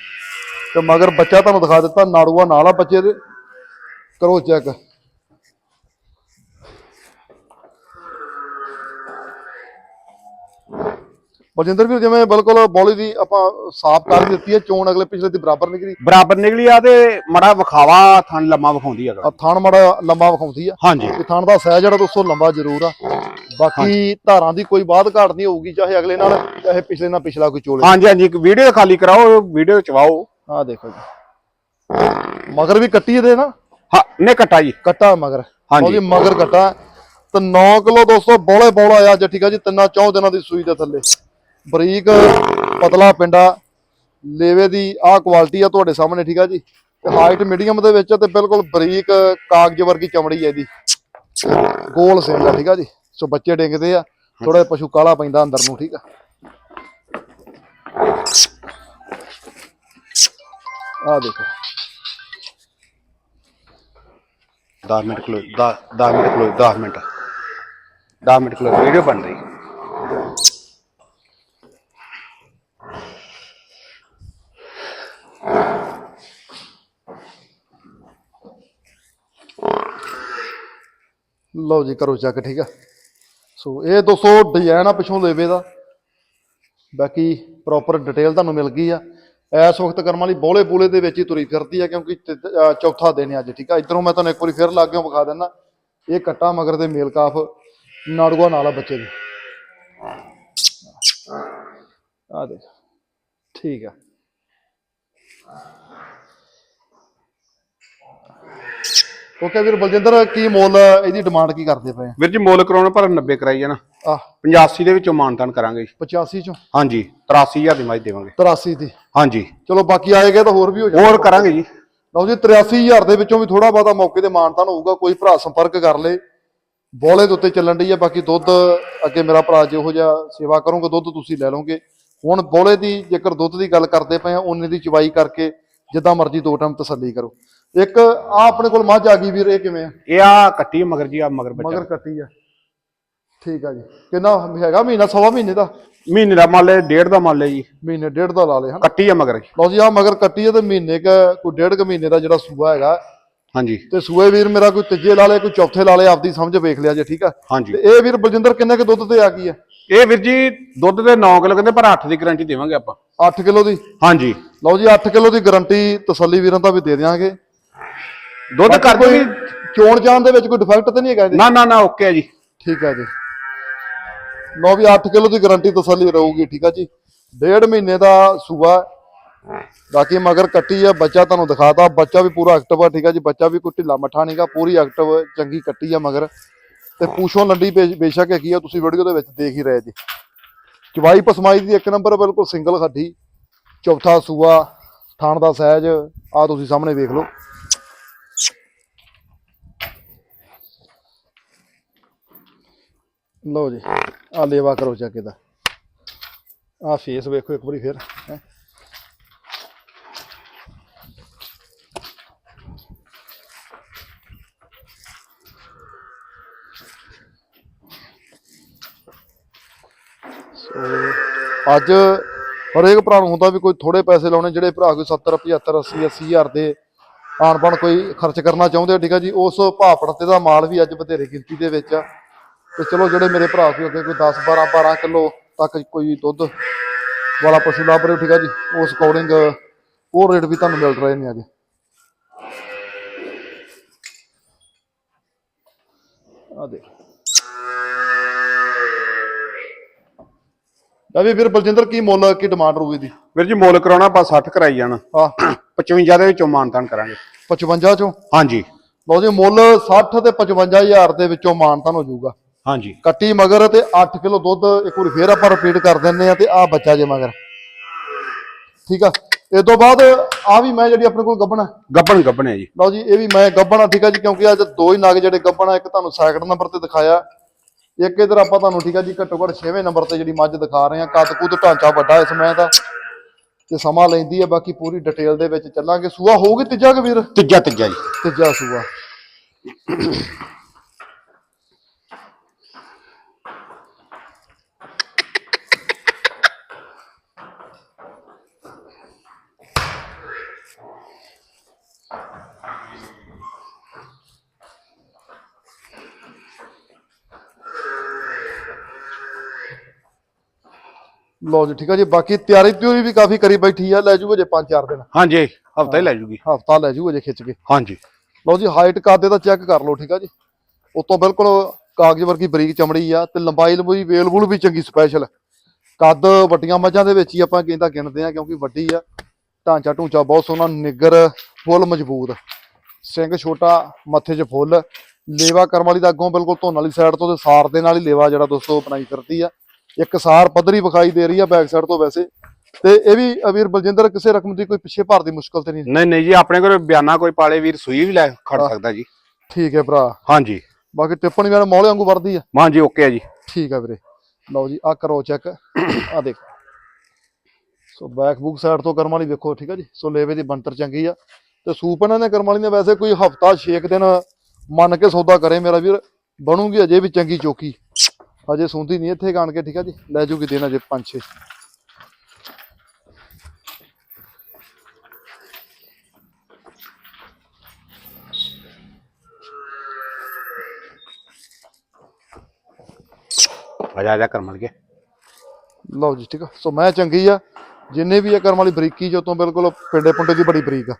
ਤੇ ਮਗਰ ਬੱਚਾ ਤੁਹਾਨੂੰ ਦਿਖਾ ਦਿੱਤਾ, ਨਾੜੂਆ ਨਾਲ ਆ ਬੱਚੇ ਦੇ। ਕਰੋ ਚੈੱਕ ਬਲਜਿੰਦਰ ਵੀਰ ਜਿਵੇਂ ਬਿਲਕੁਲ ਬੋਲੀ ਦੀ ਆਪਾਂ ਸਾਫ਼ ਕਰ ਦਿੱਤੀ ਹੈ ਚੋਣ ਅਗਲੇ ਪਿਛਲੇ ਦੀ ਬਰਾਬਰ ਨਿਕਲੀ। ਬਰਾਬਰ ਨਿਕਲੀ ਆ ਤੇ ਮੜਾ ਵਿਖਾਵਾ ਥਣ ਲੰਮਾ ਵਿਖਾਉਂਦੀ ਆ ਥਣ ਮੜਾ ਲੰਬਾ ਵਿਖਾਉਂਦੀ ਆ। ਹਾਂਜੀ। ਤੇ ਥਣ ਦਾ ਸਾਈਜ਼ ਜਿਹੜਾ ਦੋਸਤੋ ਲੰਬਾ ਜ਼ਰੂਰ ਆ। ਬਾਕੀ ਧਾਰਾਂ ਦੀ ਕੋਈ ਬਾਤ ਘਾਟ ਨਹੀਂ ਹੋਊਗੀ ਚਾਹੇ ਅਗਲੇ ਨਾਲ ਚਾਹੇ ਪਿਛਲੇ ਨਾਲ ਪਿਛਲਾ ਕੋਈ ਚੋਲੇ। ਹਾਂਜੀ ਹਾਂਜੀ ਇੱਕ ਵੀਡੀਓ ਖਾਲੀ ਕਰਾਓ ਵੀਡੀਓ ਚਵਾਓ ਆ ਦੇਖੋ ਜੀ। ਮਗਰ ਵੀ ਕੱਟੀ ਇਹਦੇ ਨਾ? ਹਾਂ ਨੇ ਕੱਟਾ ਜੀ। ਕੱਟਾ ਮਗਰ। ਹਾਂਜੀ। ਮਗਰ ਕੱਟਾ। ਤੇ 9 ਕਿਲੋ ਦੋਸਤੋ ਬੋਲੇ ਬੋਲਾ ਆ ਅੱਜ ਠੀਕ ਆ ਜੀ। ਤਿੰਨਾਂ ਚੌਂ ਦਿਨਾਂ ਦੀ ਸੂਈ ਦੇ ਥੱਲੇ। ਬਰੀਕ ਪਤਲਾ ਪਿੰਡਾ, ਲੇਵੇ ਦੀ ਆਹ ਕੁਆਲਿਟੀ ਆ ਤੁਹਾਡੇ ਸਾਹਮਣੇ, ਠੀਕ ਆ ਜੀ? ਤੇ ਹਾਈਟ ਮੀਡੀਅਮ ਦੇ ਵਿੱਚ ਤੇ ਬਿਲਕੁਲ ਬਰੀਕ ਕਾਗਜ਼ ਵਰਗੀ ਚਮੜੀ ਹੈ ਇਹਦੀ। ਗੋਲ ਸਿੰਘ ਆ, ਠੀਕ ਆ ਜੀ? ਸੋ ਬੱਚੇ ਡਿੰਗਦੇ ਆ ਥੋੜਾ ਪਸ਼ੂ ਕਾਲਾ ਪੈਂਦਾ ਅੰਦਰ ਨੂੰ, ਠੀਕ ਆ? ਆ ਦੇਖੋ। 10 ਮਿੰਟ ਖਲੋ 10 ਮਿੰਟ ਖਲੋ 10 ਮਿੰਟ। 10 ਮਿੰਟ ਖਲੋ, ਵੀਡੀਓ ਬਣ ਰਹੀ। ਲਓ ਜੀ, ਕਰੋ ਚੱਕ ਠੀਕ ਆ? ਸੋ ਇਹ 200 ਡਿਜ਼ਾਈਨ ਆ ਪਿਛੋਂ ਲੇਵੇ ਦਾ। ਬਾਕੀ ਪ੍ਰੋਪਰ ਡਿਟੇਲ ਤੁਹਾਨੂੰ ਮਿਲ ਗਈ ਆ। ਇਸ ਵਕਤ ਕਰਮ ਵਾਲੀ ਬੋਲੇ ਬੂਲੇ ਦੇ ਵਿੱਚ ਹੀ ਤੁਰੀ ਫਿਰਦੀ ਆ, ਕਿਉਂਕਿ ਚੌਥਾ ਦਿਨ ਹੈ ਅੱਜ, ਠੀਕ ਆ? ਇਧਰੋਂ ਮੈਂ ਤੁਹਾਨੂੰ ਇੱਕ ਵਾਰੀ ਫਿਰ ਲਾਗਿਓ ਵਿਖਾ ਦਿੰਦਾ। ਇਹ ਕੱਟਾ ਮਗਰ ਦੇ ਮੇਲ ਕਾਫ, ਨਾੜੂਆ ਨਾਲ ਆ ਬੱਚੇ ਦੇ। ਆ ਦੇਖ, ਠੀਕ ਆ। ਓਕੇ ਵੀਰ ਬਲਜਿੰਦਰ ਕੀ ਮੁੱਲ ਇਹਦੀ ਡਿਮਾਂਡ ਕੀ ਕਰਦੇ ਪਏ ਵੀਰ ਜੀ ਮੁੱਲ ਕਰਾਉਣਾ ਪਰ 90 ਕਰਾਈ ਜਾਣਾ। ਆ 85 ਦੇ ਵਿੱਚੋਂ ਮਾਨਤਾਨ ਕਰਾਂਗੇ ਜੀ। 85 ਚੋਂ? ਹਾਂਜੀ 83000 ਦੀ ਮੱਝ ਦੇਵਾਂਗੇ। 83 ਦੀ। ਹਾਂਜੀ। ਚਲੋ ਬਾਕੀ ਆਏਗਾ ਤਾਂ ਹੋਰ ਵੀ ਹੋ ਜਾਣਾ ਹੋਰ ਕਰਾਂਗੇ ਜੀ। ਲਓ ਜੀ 83000 ਦੇ ਵਿੱਚੋਂ ਵੀ ਥੋੜਾ ਬਹੁਤਾ ਮੌਕੇ ਤੇ ਮਾਨਤਾਨ ਹੋਊਗਾ ਕੋਈ ਭਰਾ ਸੰਪਰਕ ਕਰ ਲੇ। ਬੋਲੇ ਦੇ ਉੱਤੇ ਚੱਲਣ ਦੀ ਹੈ ਬਾਕੀ ਦੁੱਧ ਅੱਗੇ ਮੇਰਾ ਭਰਾ ਜਿਹੋ ਜਿਹਾ ਸੇਵਾ ਕਰੋਗੇ ਦੁੱਧ ਤੁਸੀਂ ਲੈ ਲਓਗੇ। ਹੁਣ ਬੋਲੇ ਦੀ ਜੇਕਰ ਦੁੱਧ ਦੀ ਗੱਲ ਕਰਦੇ ਪਏ ਆ ਉਹਨੇ ਦੀ ਚਵਾਈ ਕਰਕੇ ਜਿੱਦਾਂ ਮਰਜ਼ੀ ਦੋ ਟਾਈਮ ਤਸੱਲੀ ਕਰੋ। ਇੱਕ ਆ ਆਪਣੇ ਕੋਲ ਮੱਝ ਆ ਗਈ ਵੀਰ ਇਹ ਕਿਵੇਂ ਆ? ਇਹ ਆ ਕੱਟੀ ਮਗਰ ਜੀ ਆ ਮਗਰ ਬੱਚਾ। ਮਗਰ ਕੱਟੀ ਆ। ਠੀਕ ਆ ਜੀ। ਕਿੰਨਾ ਹੈਗਾ ਮਹੀਨਾ ਸਵਾ ਮਹੀਨੇ ਦਾ? ਮਹੀਨੇ ਦਾ ਮੰਨ ਲੈ ਡੇਢ ਦਾ ਮੰਨ ਲੈ ਜੀ। ਮਹੀਨੇ ਡੇਢ ਦਾ ਲਾ ਲੇ ਹਨਾ? ਕੱਟੀ ਆ ਮਗਰ ਜੀ। ਲਓ ਜੀ ਆ ਮਗਰ ਕੱਟੀ ਆ ਤੇ ਮਹੀਨੇ ਕ ਕੋਈ ਡੇਢ ਕ ਮਹੀਨੇ ਦਾ ਜਿਹੜਾ ਸੂਆ ਹੈਗਾ। ਹਾਂਜੀ। ਤੇ ਸੂਏ ਵੀਰ ਮੇਰਾ ਕੋਈ ਤੀਜੇ ਲਾ ਲੇ ਕੋਈ ਚੌਥੇ ਲਾ ਲੇ ਆਪਦੀ ਸਮਝ ਵੇਖ ਲਿਆ ਜੇ ਠੀਕ ਆ? ਹਾਂਜੀ। ਤੇ ਇਹ ਵੀਰ ਬਲਜਿੰਦਰ ਕਿੰਨੇ ਕ ਦੁੱਧ ਤੇ ਆ ਗਈ ਆ? ਇਹ ਵੀਰ ਜੀ ਦੁੱਧ ਦੇ 9 ਕਿਲੋ ਕਹਿੰਦੇ ਪਰ 8 ਦੀ ਗਾਰੰਟੀ ਦੇਵਾਂਗੇ ਆਪਾਂ। 8 ਕਿਲੋ ਦੀ? ਹਾਂਜੀ। ਲਓ ਜੀ 8 ਕਿਲੋ ਦੀ ਗਾਰੰਟੀ ਤਸੱਲੀ ਵੀਰਾਂ ਦਾ ਵੀ ਦੇ ਦਿਆਂਗੇ। ਦੁੱਧ ਕਰ ਕੋਈ ਚੋਣ ਜਾਣ ਦੇ ਵਿੱਚ ਕੋਈ ਡਿਫੈਕਟ ਤੇ ਨਹੀਂ ਹੈਗਾ ਇਹਦੇ ਨਾ ਨਾ ਨਾ ਓਕੇ ਜੀ। ਠੀਕ ਆ ਜੀ। ਲਓ ਵੀ 8 ਕਿਲੋ ਦੀ ਗਾਰੰਟੀ ਤਸੱਲੀ ਰਹੂਗੀ ਠੀਕ ਆ ਜੀ। ਡੇਢ ਮਹੀਨੇ ਦਾ ਸੂਆ ਬਾਕੀ ਮਗਰ ਕੱਟੀ ਆ ਬੱਚਾ ਤੁਹਾਨੂੰ ਦਿਖਾਤਾ। ਬੱਚਾ ਵੀ ਪੂਰਾ ਐਕਟਿਵ ਆ ਠੀਕ ਆ ਜੀ। ਬੱਚਾ ਵੀ ਕੋਈ ਢਿੱਲਾ ਮੱਠਾ ਨਹੀਂਗਾ ਪੂਰੀ ਐਕਟਿਵ ਚੰਗੀ ਕੱਟੀ ਆ ਮਗਰ। ਤੇ ਪੂਛੋਂ ਲੰਡੀ ਬੇਸ਼ੱਕ ਹੈਗੀ ਆ ਤੁਸੀਂ ਵੀਡੀਓ ਦੇ ਵਿੱਚ ਦੇਖ ਹੀ ਰਹੇ ਜੀ। ਚਵਾਈ ਪਸਮਾਈ ਦੀ ਇੱਕ ਨੰਬਰ ਬਿਲਕੁਲ ਸਿੰਗਲ ਖੱਡੀ। ਚੌਥਾ ਸੂਆ ਥਾਣ ਦਾ ਸਾਈਜ਼ ਆ ਤੁਸੀਂ ਸਾਹਮਣੇ ਵੇਖ ਲਓ। ਲਓ ਜੀ ਆ ਲੇਵਾ ਕਰੋ ਚੱਕ ਇਹਦਾ। ਆ ਫੇਸ ਵੇਖੋ ਇੱਕ ਵਾਰੀ ਫਿਰ, ਹੈਂ। ਅੱਜ ਹਰੇਕ ਭਰਾ ਨੂੰ ਹੁੰਦਾ ਵੀ ਕੋਈ ਥੋੜੇ ਪੈਸੇ ਲਾਉਣੇ, ਜਿਹੜੇ ਭਰਾ ਕੋਈ 70 75 80 80 ਹਜ਼ਾਰ ਦੇ ਆਣ ਬਣ ਕੋਈ ਖਰਚ ਕਰਨਾ ਚਾਹੁੰਦੇ ਆ, ਠੀਕ ਆ ਜੀ? ਉਸ ਭਾਅ ਪੜਤੇ ਦਾ ਮਾਲ ਵੀ ਅੱਜ ਬਥੇਰੇ ਗਿਣਤੀ ਦੇ ਵਿੱਚ ਆ। ਤੇ ਚਲੋ ਜਿਹੜੇ ਮੇਰੇ ਭਰਾ ਕੋਈ ਅੱਗੇ ਕੋਈ 10 12 12 ਕਿਲੋ ਤੱਕ ਕੋਈ ਦੁੱਧ ਵਾਲਾ ਪਸ਼ੂ ਲੱਭ ਰਹੇ ਠੀਕ ਆ ਜੀ? ਉਸ ਅਕੋਰਡਿੰਗ ਉਹ ਰੇਟ ਵੀ ਤੁਹਾਨੂੰ ਮਿਲ ਰਹੇ ਨੇ ਅੱਜ। ਆ ਦੇਖ। ਲੈ ਵੀ ਫਿਰ ਬਲਜਿੰਦਰ ਕੀ ਮੁੱਲ ਕੀ ਡਿਮਾਂਡ ਰਹੂਗੀ ਦੀ ਵੀਰ ਜੀ ਮੁੱਲ ਕਰਾਉਣਾ ਆਪਾਂ 60 ਕਰਾਈ ਜਾਣਾ। ਆ 55 ਦੇ ਵਿੱਚੋਂ ਮਾਨਤਾਨ ਕਰਾਂਗੇ। 55 ਚੋਂ? ਹਾਂਜੀ। ਲਓ ਜੀ ਮੁੱਲ 60 ਤੇ 55000 ਦੇ ਵਿੱਚੋਂ ਮਾਨਤਾਨ ਹੋ ਜਾਊਗਾ। ਹਾਂਜੀ। ਕੱਟੀ ਮਗਰ ਤੇ 8 ਕਿਲੋ ਦੁੱਧ ਇੱਕ ਵਾਰੀ ਫੇਰ ਆਪਾਂ ਰਿਪੀਟ ਕਰ ਦਿੰਨੇ ਆ ਤੇ ਆ ਬੱਚਾ ਜੇ ਮਗਰ। ਠੀਕ ਆ? ਇਸ ਤੋਂ ਬਾਅਦ ਆ ਵੀ ਮੈਂ ਜਿਹੜੀ ਆਪਣੇ ਕੋਲ ਗੱਬਣਾ ਗੱਬਣ ਗੱਬਣੇ ਜੀ। ਲਓ ਜੀ ਇਹ ਵੀ ਮੈਂ ਗੱਬਣਾ ਠੀਕ ਆ ਜੀ ਕਿਉਂਕਿ ਅੱਜ ਦੋ ਹੀ ਨਗ ਜਿਹੜੇ ਗੱਬਣਾ ਇੱਕ ਤੁਹਾਨੂੰ ਸੈਕਿੰਡ ਨੰਬਰ ਤੇ ਦਿਖਾਇਆ। ਇੱਕ ਇਧਰ ਆਪਾਂ ਤੁਹਾਨੂੰ ਠੀਕ ਆ ਜੀ ਘੱਟੋ ਘੱਟ 6ਵੇਂ ਨੰਬਰ ਤੇ ਜਿਹੜੀ ਮੱਝ ਦਿਖਾ ਰਹੇ ਆ ਕੱਦ ਕੁੱਦ ਢਾਂਚਾ ਵੱਡਾ ਇਸ ਮੈਂ ਦਾ ਤੇ ਸਮਾਂ ਲੈਂਦੀ ਆ ਬਾਕੀ ਪੂਰੀ ਡਿਟੇਲ ਦੇ ਵਿੱਚ ਚੱਲਾਂਗੇ। ਸੂਆ ਹੋਊਗੀ ਤੀਜਾ ਕਿ ਵੀਰ? ਤੀਜਾ ਤੀਜਾ ਜੀ। ਤੀਜਾ ਸੂਆ। ਲਓ ਜੀ ਠੀਕ ਆ ਜੀ। ਬਾਕੀ ਤਿਆਰੀ ਤਿਉਰੀ ਵੀ ਕਾਫੀ ਕਰੀ ਬੈਠੀ ਆ ਲੈ ਜੂਗਾ ਜੇ 5-4 ਦਿਨ। ਹਾਂਜੀ ਹਫਤਾ ਹੀ ਲੈ ਜੂਗੀ। ਹਫਤਾ ਲੈ ਜੂਗਾ ਜੇ ਖਿੱਚ ਕੇ। ਹਾਂਜੀ। ਲਓ ਜੀ ਹਾਈਟ ਕਾਦੇ ਦਾ ਚੈੱਕ ਕਰ ਲਓ ਠੀਕ ਆ ਜੀ। ਉਤੋਂ ਬਿਲਕੁਲ ਕਾਗਜ਼ ਵਰਗੀ ਬਰੀਕ ਚਮੜੀ ਆ ਤੇ ਲੰਬਾਈ ਲੰਬੂਈ ਵੇਲ ਵੂਲ ਵੀ ਚੰਗੀ ਸਪੈਸ਼ਲ ਕੱਦ ਵੱਡੀਆਂ ਮੱਝਾਂ ਦੇ ਵਿੱਚ ਹੀ ਆਪਾਂ ਕਹਿੰਦਾ ਗਿਣਦੇ ਆ ਕਿਉਂਕਿ ਵੱਡੀ ਆ। ਢਾਂਚਾ ਢੂੰਚਾ ਬਹੁਤ ਸੋਹਣਾ ਨਿੱਗਰ ਫੁੱਲ ਮਜ਼ਬੂਤ। ਸਿੰਘ ਛੋਟਾ ਮੱਥੇ 'ਚ ਫੁੱਲ। ਲੇਵਾ ਕਰਮ ਵਾਲੀ ਦਾ ਅੱਗੋਂ ਬਿਲਕੁਲ ਧੁੰਨ ਵਾਲੀ ਸਾਈਡ ਤੋਂ ਤੇ ਸਾਰ ਦੇ ਨਾਲ ਹੀ ਲੇਵਾ ਜਿਹੜਾ ਦੋਸਤੋ ਬਣਾਈ ਫਿਰਦੀ ਆ। ਇੱਕ ਸਾਰ ਪੱਧਰੀ ਵਿਖਾਈ ਦੇ ਰਹੀ ਆ ਬੈਕ ਸਾਈਡ ਤੋਂ ਵੈਸੇ। ਤੇ ਇਹ ਵੀ ਅਵੀਰ ਬਲਜਿੰਦਰ ਕਿਸੇ ਰਕਮ ਦੀ ਕੋਈ ਪਿੱਛੇ ਭਰ ਦੀ ਮੁਸ਼ਕਲ ਤੇ ਨਹੀਂ? ਨਹੀਂ ਨਹੀਂ ਜੀ ਆਪਣੇ ਕੋਲ ਬਿਆਨਾ ਕੋਈ ਪਾਲੇ ਵੀਰ ਸੂਈ ਵੀ ਲੈ ਖੜ। ਸਕਦਾ ਜੀ। ਠੀਕ ਹੈ ਭਰਾ। ਹਾਂਜੀ। ਬਾਕੀ ਟਿੱਪਣੀ ਵਾਲੇ ਮੌਲੇ ਵਾਂਗੂ ਵਰਦੀ ਆ। ਹਾਂਜੀ ਓਕੇ ਆ ਜੀ। ਠੀਕ ਆ ਵੀਰੇ। ਲਓ ਜੀ ਆ ਕਰੋ ਚੈੱਕ ਆ ਦੇਖੋ। ਸੋ ਬੈਕ ਬੁੱਕ ਸਾਈਡ ਤੋਂ ਕਰਮ ਵਾਲੀ ਵੇਖੋ ਠੀਕ ਆ ਜੀ। ਸੋ ਲੇਵੇ ਦੀ ਬੰਤਰ ਚੰਗੀ ਆ। ਤੇ ਸੂਪ ਇਹਨਾਂ ਨੇ ਕਰਮ ਵਾਲੀ ਨੇ ਵੈਸੇ ਕੋਈ ਹਫਤਾ 6 ਦਿਨ ਮੰਨ ਕੇ ਸੌਦਾ ਕਰੇ ਮੇਰਾ ਵੀਰ। ਬਣੂਗੀ ਅਜੇ ਵੀ ਚੰਗੀ ਚੋਕੀ। ਅਜੇ ਸੁੰਦੀ ਨਹੀਂ ਇੱਥੇ ਗਾਣ ਕੇ ਠੀਕ ਆ ਜੀ? ਲੈ ਜੂਗੀ ਦਿਨ ਅਜੇ 5 6 ਆ ਜਾ ਆ ਜਾ ਕਰਮਲ ਕੇ ਲਓ ਜੀ ਠੀਕ ਆ। ਸੋ ਮੈਂ ਚੰਗੀ ਆ। ਜਿੰਨੇ ਵੀ ਆ ਕਰਮ ਵਾਲੀ ਬਰੀਕੀ ਜੋ ਤੋਂ ਬਿਲਕੁਲ ਪਿੰਡੇ ਪੁੰਡੇ ਦੀ ਬੜੀ ਬਰੀਕ ਆ।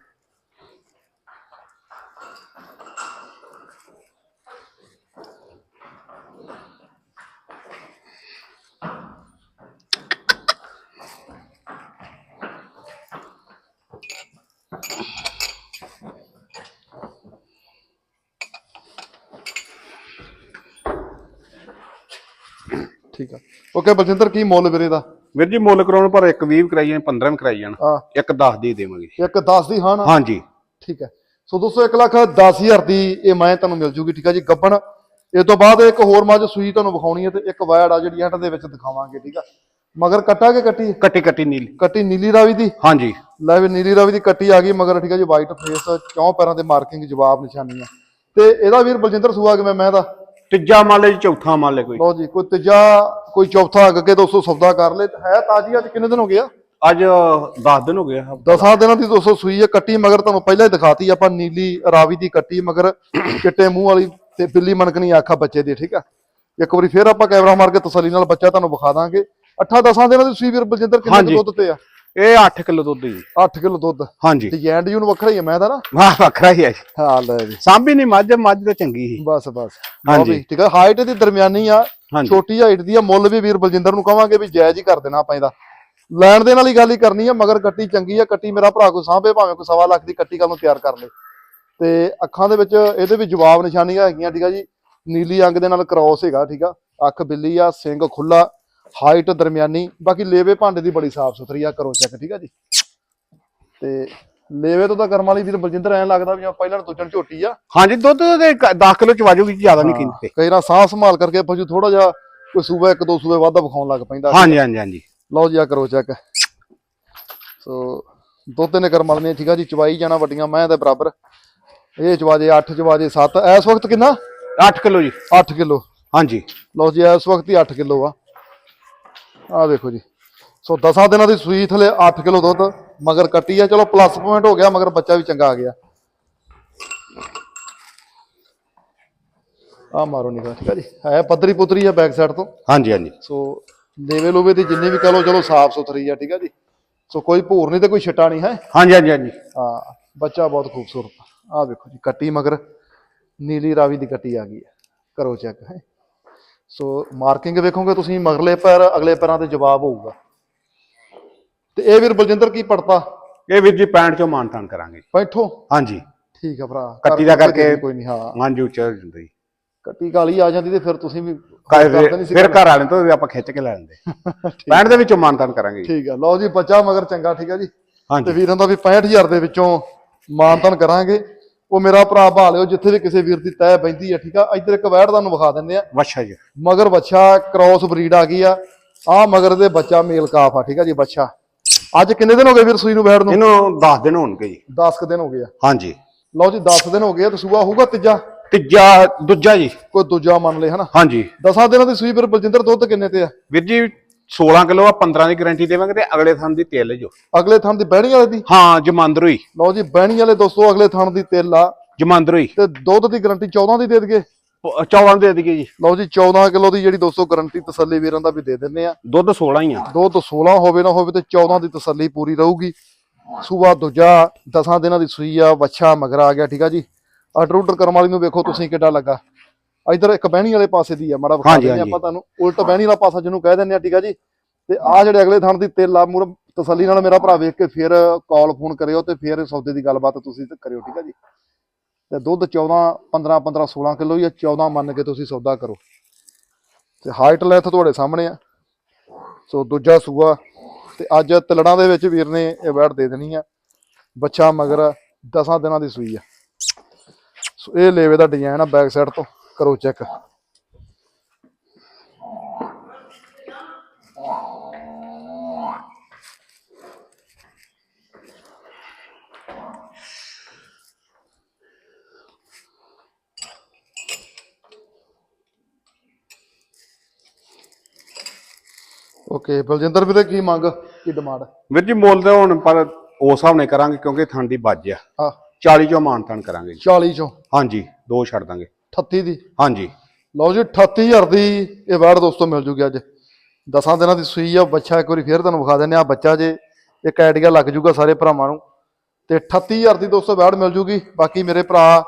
ਠੀਕ ਆ। ਓਕੇ ਬਲਜਿੰਦਰ ਕੀ ਮੁੱਲ ਵੀਰੇ ਦਾ? ਵੀਰ ਜੀ ਮੁੱਲ ਕਰਾਉਣ ਪਰ ਇੱਕ 20 ਕਰਾਈ ਜਾਣ 15 ਵੀ ਕਰਾਈ ਜਾਣ। ਆ ਇੱਕ 10 ਦੀ ਦੇਵਾਂਗੇ। ਇੱਕ 10 ਦੀ ਹਾਂ ਨਾ? ਹਾਂਜੀ। ਠੀਕ ਹੈ ਸੋ ਦੋਸਤੋ 1 ਲੱਖ 10000 ਦੀ ਇਹ ਮੈਂ ਤੁਹਾਨੂੰ ਮਿਲ ਜੂਗੀ ਠੀਕ ਹੈ ਜੀ ਗੱਬਣ। ਇਹ ਤੋਂ ਬਾਅਦ ਇੱਕ ਹੋਰ ਮੱਝ ਸੂਈ ਤੁਹਾਨੂੰ ਵਿਖਾਉਣੀ ਹੈ ਤੇ ਇੱਕ ਵੈੜ ਆ ਜਿਹੜੀ ਹੱਟ ਦੇ ਵਿੱਚ ਦਿਖਾਵਾਂਗੇ ਠੀਕ ਆ। ਮਗਰ ਕੱਟਾ ਕੇ ਕੱਟੀ? ਕੱਟੀ ਕੱਟੀ ਨੀਲੀ। ਕੱਟੀ ਨੀਲੀ ਰਾਵੀ ਦੀ? ਹਾਂਜੀ। ਲੈ ਵੀ ਨੀਲੀ ਰਾਵੀ ਦੀ ਕੱਟੀ ਆ ਗਈ ਮਗਰ ਠੀਕ ਹੈ ਜੀ ਵਾਈਟ ਫੇਸ ਚੌਂ ਪੈਰਾਂ ਤੇ ਮਾਰਕਿੰਗ ਜਵਾਬ ਨਿਸ਼ਾਨੀ ਆ। ਤੇ ਇਹਦਾ ਵੀਰ ਬਲਜਿੰਦਰ ਸੂਆ ਕਿਵੇਂ ਮੈਂ ਦਾ ਤੀਜਾ ਮੰਨ ਲੈ ਜੀ ਚੌਥਾ ਮੰਨ ਲੈ ਕੋਈ। ਲਓ ਜੀ ਕੋਈ ਤੀਜਾ ਕੋਈ ਚੌਥਾ ਅੱਗੇ ਦੋਸਤੋ ਸੌਦਾ ਕਰ ਲੈ। ਹੈ ਤਾਜੀ ਅੱਜ ਕਿੰਨੇ ਦਿਨ ਹੋ ਗਏ ਆ? ਅੱਜ 10 ਦਿਨ ਹੋ ਗਏ। ਦਸਾਂ ਦਿਨਾਂ ਦੀ ਦੋਸਤੋ ਸੂਈ ਹੈ ਕੱਟੀ ਮਗਰ ਤੁਹਾਨੂੰ ਪਹਿਲਾਂ ਹੀ ਦਿਖਾਤੀ ਆਪਾਂ ਨੀਲੀ ਰਾਵੀ ਦੀ ਕੱਟੀ ਮਗਰ ਚਿੱਟੇ ਮੂੰਹ ਵਾਲੀ ਤੇ ਬਿੱਲੀ ਮਣਕਣੀ ਆਖਾ ਬੱਚੇ ਦੀ ਠੀਕ ਆ? ਇੱਕ ਵਾਰੀ ਫੇਰ ਆਪਾਂ ਕੈਮਰਾ ਮਾਰ ਕੇ ਤਸੱਲੀ ਨਾਲ ਬੱਚਾ ਤੁਹਾਨੂੰ ਵਿਖਾ ਦਾਂਗੇ। 8-10 ਦਿਨਾਂ ਦੀ ਸੂਈ ਵੀਰ ਬਲਜਿੰਦਰ ਕਿੰਨੇ ਦੁੱਧ ਤੇ ਆ? ਇਹ 8 ਕਿਲੋ ਦੁੱਧ ਜੀ। 8 ਕਿਲੋ ਦੁੱਧ। ਹਾਂਜੀ। ਡਿਜ਼ਾਈਨ ਯੂਨ ਵੱਖਰਾ ਹੀ ਹੈ ਮੈਂ ਤਾਂ ਨਾ। ਵਾਹ ਵੱਖਰਾ ਹੀ ਹੈ ਜੀ। ਹਾਂ ਲੈ ਜੀ। ਸਾਂਭੀ ਨਹੀਂ ਮੱਝ ਮੱਝ ਤਾਂ ਚੰਗੀ ਸੀ। ਬਸ ਬਸ। ਹਾਂਜੀ। ਠੀਕ ਆ ਹਾਈਟ ਦੀ ਦਰਮਿਆਨੀ ਆ ਛੋਟੀ ਹਾਈਟ ਦੀ ਆ ਮੁੱਲ ਵੀ ਵੀਰ ਬਲਜਿੰਦਰ ਨੂੰ ਕਵਾਂਗੇ ਵੀ ਜਾਇਜ਼ ਹੀ ਕਰ ਦੇਣਾ ਆਪਾਂ ਇਹਦਾ। ਲੈਣ ਦੇ ਨਾਲ ਹੀ ਗੱਲ ਹੀ ਕਰਨੀ ਆ ਮਗਰ ਕੱਟੀ ਚੰਗੀ ਆ ਕੱਟੀ ਮੇਰਾ ਭਰਾ ਕੋਈ ਸਾਂਭੇ ਭਾਵੇਂ ਕੋਈ ਸਵਾ ਲੱਖ ਦੀ ਕੱਟੀ ਕੱਲ ਨੂੰ ਤਿਆਰ ਕਰ ਲੇ। ਤੇ ਅੱਖਾਂ ਦੇ ਵਿੱਚ ਇਹਦੇ ਵੀ ਜਵਾਬ ਨਿਸ਼ਾਨੀਆਂ ਹੈਗੀਆਂ ਠੀਕ ਆ ਜੀ। ਨੀਲੀ ਅੰਗ ਦੇ ਨਾਲ ਕ੍ਰਾਸ ਹੈਗਾ ਠੀਕ ਆ। ਅੱਖ ਬਿੱਲੀ ਆ ਸਿੰਘ ਖੁੱਲਾ ਹਾਈਟ ਦਰਮਿਆਨੀ ਬਾਕੀ ਲੇਵੇ ਭਾਂਡੇ ਦੀ ਬੜੀ ਸਾਫ਼ ਸੁਥਰੀ ਆ ਕਰੋ ਚੈੱਕ ਠੀਕ ਆ ਜੀ? ਤੇ ਲੇਵੇ ਤੋਂ ਤਾਂ ਕਰਮ ਵਾਲੀ ਵੀਰ ਬਲਜਿੰਦਰ ਐਂ ਲੱਗਦਾ ਵੀ ਆ ਪਹਿਲਾਂ ਤੁਚਣ ਝੋਟੀ ਆ। ਹਾਂਜੀ ਦੁੱਧ ਦੇ 10 ਕਿਲੋ ਚ ਵਾਜੂਗੀ ਜ਼ਿਆਦਾ ਨਹੀਂ ਕਹਿੰਦੇ ਕਈ ਵਾਰ ਸਾਹ ਸੰਭਾਲ ਕਰਕੇ ਪਸ਼ੂ ਥੋੜਾ ਜਿਹਾ ਕੋਈ ਸੂਬਾ ਇੱਕ ਦੋ ਸੂਬੇ ਵੱਧ ਵਿਖਾਉਣ ਲੱਗ ਪੈਂਦਾ। ਹਾਂਜੀ ਹਾਂਜੀ ਹਾਂਜੀ। ਲਓ ਜੀ ਆ ਕਰੋ ਚੈੱਕ ਸੋ ਦੋ ਤਿੰਨ ਕਰਮ ਵਾਲੇ ਨੇ ਠੀਕ ਆ ਜੀ ਚਵਾਈ ਜਾਣਾ ਵੱਡੀਆਂ ਮੈਂ ਦੇ ਬਰਾਬਰ। ਇਹ ਚਵਾਜੇ 8 ਚਵਾਜੇ 7 ਇਸ ਵਕਤ ਕਿੰਨਾ? 8 ਕਿਲੋ ਜੀ। 8 ਕਿਲੋ। ਹਾਂਜੀ। ਲਓ ਜੀ ਇਸ ਵਕਤ ਹੀ 8 ਕਿਲੋ ਆ। ਆ ਦੇਖੋ ਜੀ। ਸੋ 10 ਦਿਨਾਂ ਦੀ ਸੂਈ ਥਲੇ 8 ਕਿਲੋ ਦੁੱਧ ਮਗਰ ਕੱਟੀ ਆ। ਚਲੋ ਪਲੱਸ ਪੁਆਇੰਟ ਹੋ ਗਿਆ ਮਗਰ ਬੱਚਾ ਵੀ ਚੰਗਾ ਆ ਗਿਆ। ਆ ਮਾਰੋ ਨਿਗਾ ਠੀਕ ਆ ਜੀ। ਹੈ ਪੱਧਰੀ ਪੁੱਤਰੀ ਆ ਬੈਕ ਸਾਈਡ ਤੋਂ। ਹਾਂਜੀ ਹਾਂਜੀ। ਸੋ ਲੇਵੇ ਲੋਵੇ ਦੀ ਜਿੰਨੇ ਵੀ ਕਹ ਲੋ ਚਲੋ ਸਾਫ਼ ਸੁਥਰੀ ਆ ਠੀਕ ਆ ਜੀ। ਸੋ ਕੋਈ ਭੂਰ ਨਹੀਂ ਤੇ ਕੋਈ ਛਟਾ ਨਹੀਂ ਹੈ? ਹਾਂਜੀ ਹਾਂਜੀ ਹਾਂਜੀ। ਹਾਂ ਬੱਚਾ ਬਹੁਤ ਖੂਬਸੂਰਤ ਆ। ਵੇਖੋ ਜੀ ਕੱਟੀ ਮਗਰ ਨੀਲੀ ਰਾਵੀ ਦੀ ਕੱਟੀ ਆ ਗਈ ਹੈ। ਕਰੋ ਚੈੱਕ ਹੈ? ਸੋ ਮਾਰਕਿੰਗ ਵੇਖੋਗੇ ਤੁਸੀਂ ਮਗਰਲੇ ਪੈਰ ਅਗਲੇ ਪੈਰਾਂ ਤੇ ਜਵਾਬ ਹੋਊਗਾ। ਤੇ ਇਹ ਵੀਰ ਬਲਜਿੰਦਰ ਕੀ ਪੜਤਾ ਇਹ ਵੀਰ ਜੀ 65 ਚੋਂ ਮਾਨਤਾਨ ਕਰਾਂਗੇ। ਬੈਠੋ ਹਾਂਜੀ। ਠੀਕ ਆ ਭਰਾ ਕੱਟੀ ਦਾ ਕਰ- ਕਰਕੇ- ਕੋਈ ਨਹੀਂ ਹਾਂ। ਹਾਂਜੀ ਉੱਚਾ ਹੋ ਜਾਂਦਾ ਜੀ। ਕੱਟੀ ਕਾਲੀ ਆ ਜਾਂਦੀ ਤੇ ਫਿਰ ਤੁਸੀਂ ਵੀ ਫਿਰ ਘਰ ਵਾਲੇ ਤੋਂ ਆਪਾਂ ਖਿੱਚ ਕੇ ਲੈ ਲੈਂਦੇ। (laughs) 65 ਦੇ ਵਿੱਚੋਂ ਮਾਨਤਾਨ ਕਰਾਂਗੇ। ਠੀਕ ਆ ਲਓ ਜੀ ਬੱਚਾ ਮਗਰ ਚੰਗਾ ਠੀਕ ਆ ਜੀ। ਤੇ ਵੀਰਾਂ ਦਾ ਵੀ 65000 ਦੇ ਵਿੱਚੋਂ ਮਾਨਤਨ ਕਰਾਂਗੇ। ਉਹ ਮੇਰਾ ਭਰਾ ਭਾ ਲਿਓ ਜਿੱਥੇ ਵੀ ਕਿਸੇ ਵੀਰ ਦੀ ਤੈ ਬੈਂਦੀ ਆ ਠੀਕ ਆ? ਇੱਧਰ ਇੱਕ ਵੈੜ ਤੁਹਾਨੂੰ ਵਿਖਾ ਦਿੰਦੇ ਆ। ਵੱਛਾ ਜੀ। ਮਗਰ ਬੱਚਾ ਕ੍ਰਾਸ ਬਰੀਡ ਆ ਗਈ ਆ। ਆ ਮਗਰ ਦੇ ਬੱਚਾ ਮੇਲ ਕਾਫ ਆ ਠੀਕ ਆ ਜੀ ਬੱਚਾ। ਅੱਜ ਕਿੰਨੇ ਦਿਨ ਹੋ ਗਏ ਵੀਰ ਸੂਈ ਨੂੰ ਵੈੜ ਨੂੰ? ਇਹਨੂੰ 10 ਦਿਨ ਹੋਣਗੇ ਜੀ। 10 ਕੁ ਦਿਨ ਹੋ ਗਏ ਆ। ਹਾਂਜੀ। ਲਓ ਜੀ 10 ਦਿਨ ਹੋ ਗਏ ਆ ਤੇ ਸੂਆ ਹੋਊਗਾ ਤੀਜਾ? ਤੀਜਾ ਦੂਜਾ ਜੀ। ਕੋਈ ਦੂਜਾ ਮੰਨ ਲੈ ਹਨਾ? ਹਾਂਜੀ। 10 ਦਿਨਾਂ ਦੀ ਸੂਈ ਫਿਰ ਬਲਜਿੰਦਰ ਦੁੱਧ ਕਿੰਨੇ ਤੇ ਆ? ਵੀਰ ਜੀ 16 ਕਿਲੋ ਆ 15 ਦੀ ਗਾਰੰਟੀ ਦੇਵਾਂਗੇ ਤੇ ਅਗਲੇ ਥਣ ਦੀ ਤੇਲ ਜੋ ਅਗਲੇ ਥਣ ਦੀ ਬਹਿਣੀ ਵਾਲੇ ਦੀ? ਹਾਂ ਜਮਾਂਦਰੂ ਹੀ। ਲਓ ਜੀ ਬਹਿਣੀ ਵਾਲੇ ਦੋਸਤੋ ਅਗਲੇ ਥਣ ਦੀ ਤੇਲ ਆ। ਜਮਾਂਦਰੂ ਹੀ। ਤੇ ਦੁੱਧ ਦੀ ਗਰੰਟੀ 14 ਦੀ ਦੇ ਪ- 14 ਦੇ ਦਈਏ ਜੀ। ਲਓ ਜੀ 14 ਕਿਲੋ ਦੀ ਜਿਹੜੀ ਦੋਸਤੋ ਗਰੰਟੀ ਤਸੱਲੀ ਵੀਰਾਂ ਦਾ ਵੀ ਦੇ ਦਿੰਨੇ ਆ। ਦੁੱਧ 16 ਹੀ ਆ। ਦੁੱਧ 16 ਹੋਵੇ ਨਾ ਹੋਵੇ ਤੇ 14 ਦੀ ਤਸੱਲੀ ਪੂਰੀ ਰਹੂਗੀ। ਸੂਆ ਦੂਜਾ 10 ਦਿਨਾਂ ਦੀ ਸੂਈ ਆ ਵੱਛਾ ਮਗਰ ਆ ਗਿਆ ਠੀਕ ਆ ਜੀ। ਆਰਡਰ ਉਡਰ ਕਰਮ ਵਾਲੀ ਨੂੰ ਵੇਖੋ ਤੁਸੀਂ ਕਿੱਡਾ ਲੱਗਾ। ਇਧਰ ਇੱਕ ਬਹਿਣੀ ਵਾਲੇ ਪਾਸੇ ਦੀ ਆ ਮਾੜਾ ਵਿਖਾ ਦਿੰਦੇ। ਆਪਾਂ ਤੁਹਾਨੂੰ। ਉਲਟ ਬਹਿਣੀ ਵਾਲਾ ਪਾਸਾ ਜਿਹਨੂੰ ਕਹਿ ਦਿੰਦੇ ਆ ਠੀਕ ਆ ਜੀ। ਤੇ ਆ ਜਿਹੜੇ ਅਗਲੇ ਥਣ ਦੀ ਤੇਲ ਆ ਮੂਰ ਤਸੱਲੀ ਨਾਲ ਮੇਰਾ ਭਰਾ ਵੇਖ ਕੇ ਫਿਰ ਕਾਲ ਫੋਨ ਕਰਿਓ ਤੇ ਫਿਰ ਸੌਦੇ ਦੀ ਗੱਲਬਾਤ ਤੁਸੀਂ ਕਰਿਓ ਠੀਕ ਆ ਜੀ। ਤੇ ਦੁੱਧ 14 15 15 16 ਕਿਲੋ ਆ 14 ਮੰਨ ਕੇ ਤੁਸੀਂ ਸੌਦਾ ਕਰੋ। ਤੇ ਹਾਈਟ ਲੈਥ ਤੁਹਾਡੇ ਸਾਹਮਣੇ ਆ। ਸੋ ਦੂਜਾ ਸੂਆ ਤੇ ਅੱਜ ਤਲੜਾਂ ਦੇ ਵਿੱਚ ਵੀਰ ਨੇ ਇਹ ਵੈਟ ਦੇ ਦੇਣੀ ਆ। ਬੱਚਾ ਮਗਰ 10 ਦਿਨਾਂ ਦੀ ਸੂਈ ਆ। ਸੋ ਇਹ ਲੇਵੇ ਦਾ ਡਿਜ਼ਾਈਨ ਆ ਬੈਕ ਸਾਈਡ ਤੋਂ। ਕਰੋ ਚੈੱਕ। ਓਕੇ ਬਲਜਿੰਦਰ ਵੀਰੇ ਕੀ ਮੰਗ ਕੀ ਡਿਮਾਂਡ? ਵੀਰ ਜੀ ਮੁੱਲ ਤੇ ਹੁਣ ਪਰ ਉਸ ਹਿਸਾਬ ਨਾਲ ਕਰਾਂਗੇ ਕਿਉਂਕਿ ਥਣ ਦੀ ਵੱਜ ਆ। ਆ 40 ਚੋਂ ਮਾਨ ਤਾਨ ਕਰਾਂਗੇ ਜੀ। 40 ਚੋਂ? ਹਾਂਜੀ ਦੋ ਛੱਡ ਦਾਂਗੇ। 38 ਦੀ? ਹਾਂਜੀ। ਲਓ ਜੀ 38000 ਦੀ ਇਹ ਵੈਟ ਦੋਸਤੋ ਮਿਲ ਜੂਗੀ ਅੱਜ। ਦਸਾਂ ਦਿਨਾਂ ਦੀ ਸੂਈ ਆ ਬੱਚਾ ਇੱਕ ਵਾਰੀ ਫੇਰ ਤੁਹਾਨੂੰ ਵਿਖਾ ਦਿੰਦੇ ਆ ਬੱਚਾ ਜੇ ਇੱਕ ਆਈਡੀਆ ਲੱਗ ਜੂਗਾ ਸਾਰੇ ਭਰਾਵਾਂ ਨੂੰ। ਤੇ 38000 ਦੀ ਦੋਸਤੋ ਵੈਟ ਮਿਲ ਜੂਗੀ। ਬਾਕੀ ਮੇਰੇ ਭਰਾ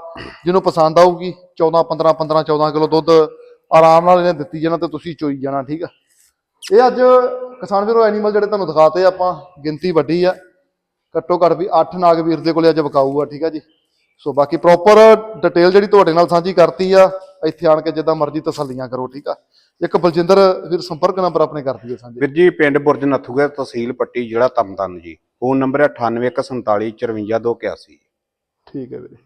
ਜਿਹਨੂੰ ਪਸੰਦ ਆਊਗੀ 14 15 15 14 ਕਿਲੋ ਦੁੱਧ ਆਰਾਮ ਨਾਲ ਇਹਨੇ ਦਿੱਤੀ ਜਾਣਾ ਤੇ ਤੁਸੀਂ ਚੋਈ ਜਾਣਾ ਠੀਕ ਆ। ਇਹ ਅੱਜ ਕਿਸਾਨ ਵੀਰੋ ਐਨੀਮਲ ਜਿਹੜੇ ਤੁਹਾਨੂੰ ਦਿਖਾਤੇ ਆਪਾਂ ਗਿਣਤੀ ਵੱਡੀ ਆ। ਘੱਟੋ ਘੱਟ ਵੀ 8 ਨਾਗ ਵੀਰ ਦੇ ਕੋਲੇ ਅੱਜ ਵਿਕਾਊ ਆ ਠੀਕ ਆ ਜੀ। ਸੋ ਬਾਕੀ ਪ੍ਰੋਪਰ ਡਿਟੇਲ ਜਿਹੜੀ ਤੁਹਾਡੇ ਨਾਲ ਸਾਂਝੀ ਕਰਤੀ ਆ ਇੱਥੇ ਆਣ ਕੇ ਜਿੱਦਾਂ ਮਰਜ਼ੀ ਤਸੱਲੀਆਂ ਕਰੋ ਠੀਕ ਆ? ਇੱਕ ਬਲਜਿੰਦਰ ਵੀਰ ਸੰਪਰਕ ਨੰਬਰ ਆਪਣੇ ਕਰ ਦਈਏ ਸਾਂਝੇ। ਵੀਰ ਜੀ ਪਿੰਡ ਬੁਰਜ ਨੱਥੂਗਾ ਤਹਿਸੀਲ ਪੱਟੀ ਜ਼ਿਲ੍ਹਾ ਤਰਨਤਾਰਨ ਜੀ। ਫੋਨ ਨੰਬਰ ਹੈ 9814454281 ਠੀਕ ਹੈ ਵੀਰੇ।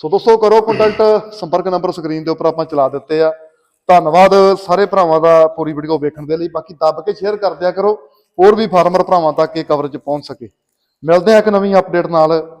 ਸੋ ਦੋਸਤੋ ਕਰੋ ਕੰਟੈਕਟ ਸੰਪਰਕ ਨੰਬਰ ਸਕਰੀਨ ਦੇ ਉੱਪਰ ਆਪਾਂ ਚਲਾ ਦਿੱਤੇ ਆ। ਧੰਨਵਾਦ ਸਾਰੇ ਭਰਾਵਾਂ ਦਾ ਪੂਰੀ ਵੀਡੀਓ ਵੇਖਣ ਦੇ ਲਈ। ਬਾਕੀ ਦੱਬ ਕੇ ਸ਼ੇਅਰ ਕਰ ਦਿਆ ਕਰੋ ਹੋਰ ਵੀ ਫਾਰਮਰ ਭਰਾਵਾਂ ਤੱਕ ਇਹ ਕਵਰੇਜ ਪਹੁੰਚ ਸਕੇ। ਮਿਲਦੇ ਆ ਇੱਕ ਨਵੀਂ ਅਪਡੇਟ ਨਾਲ।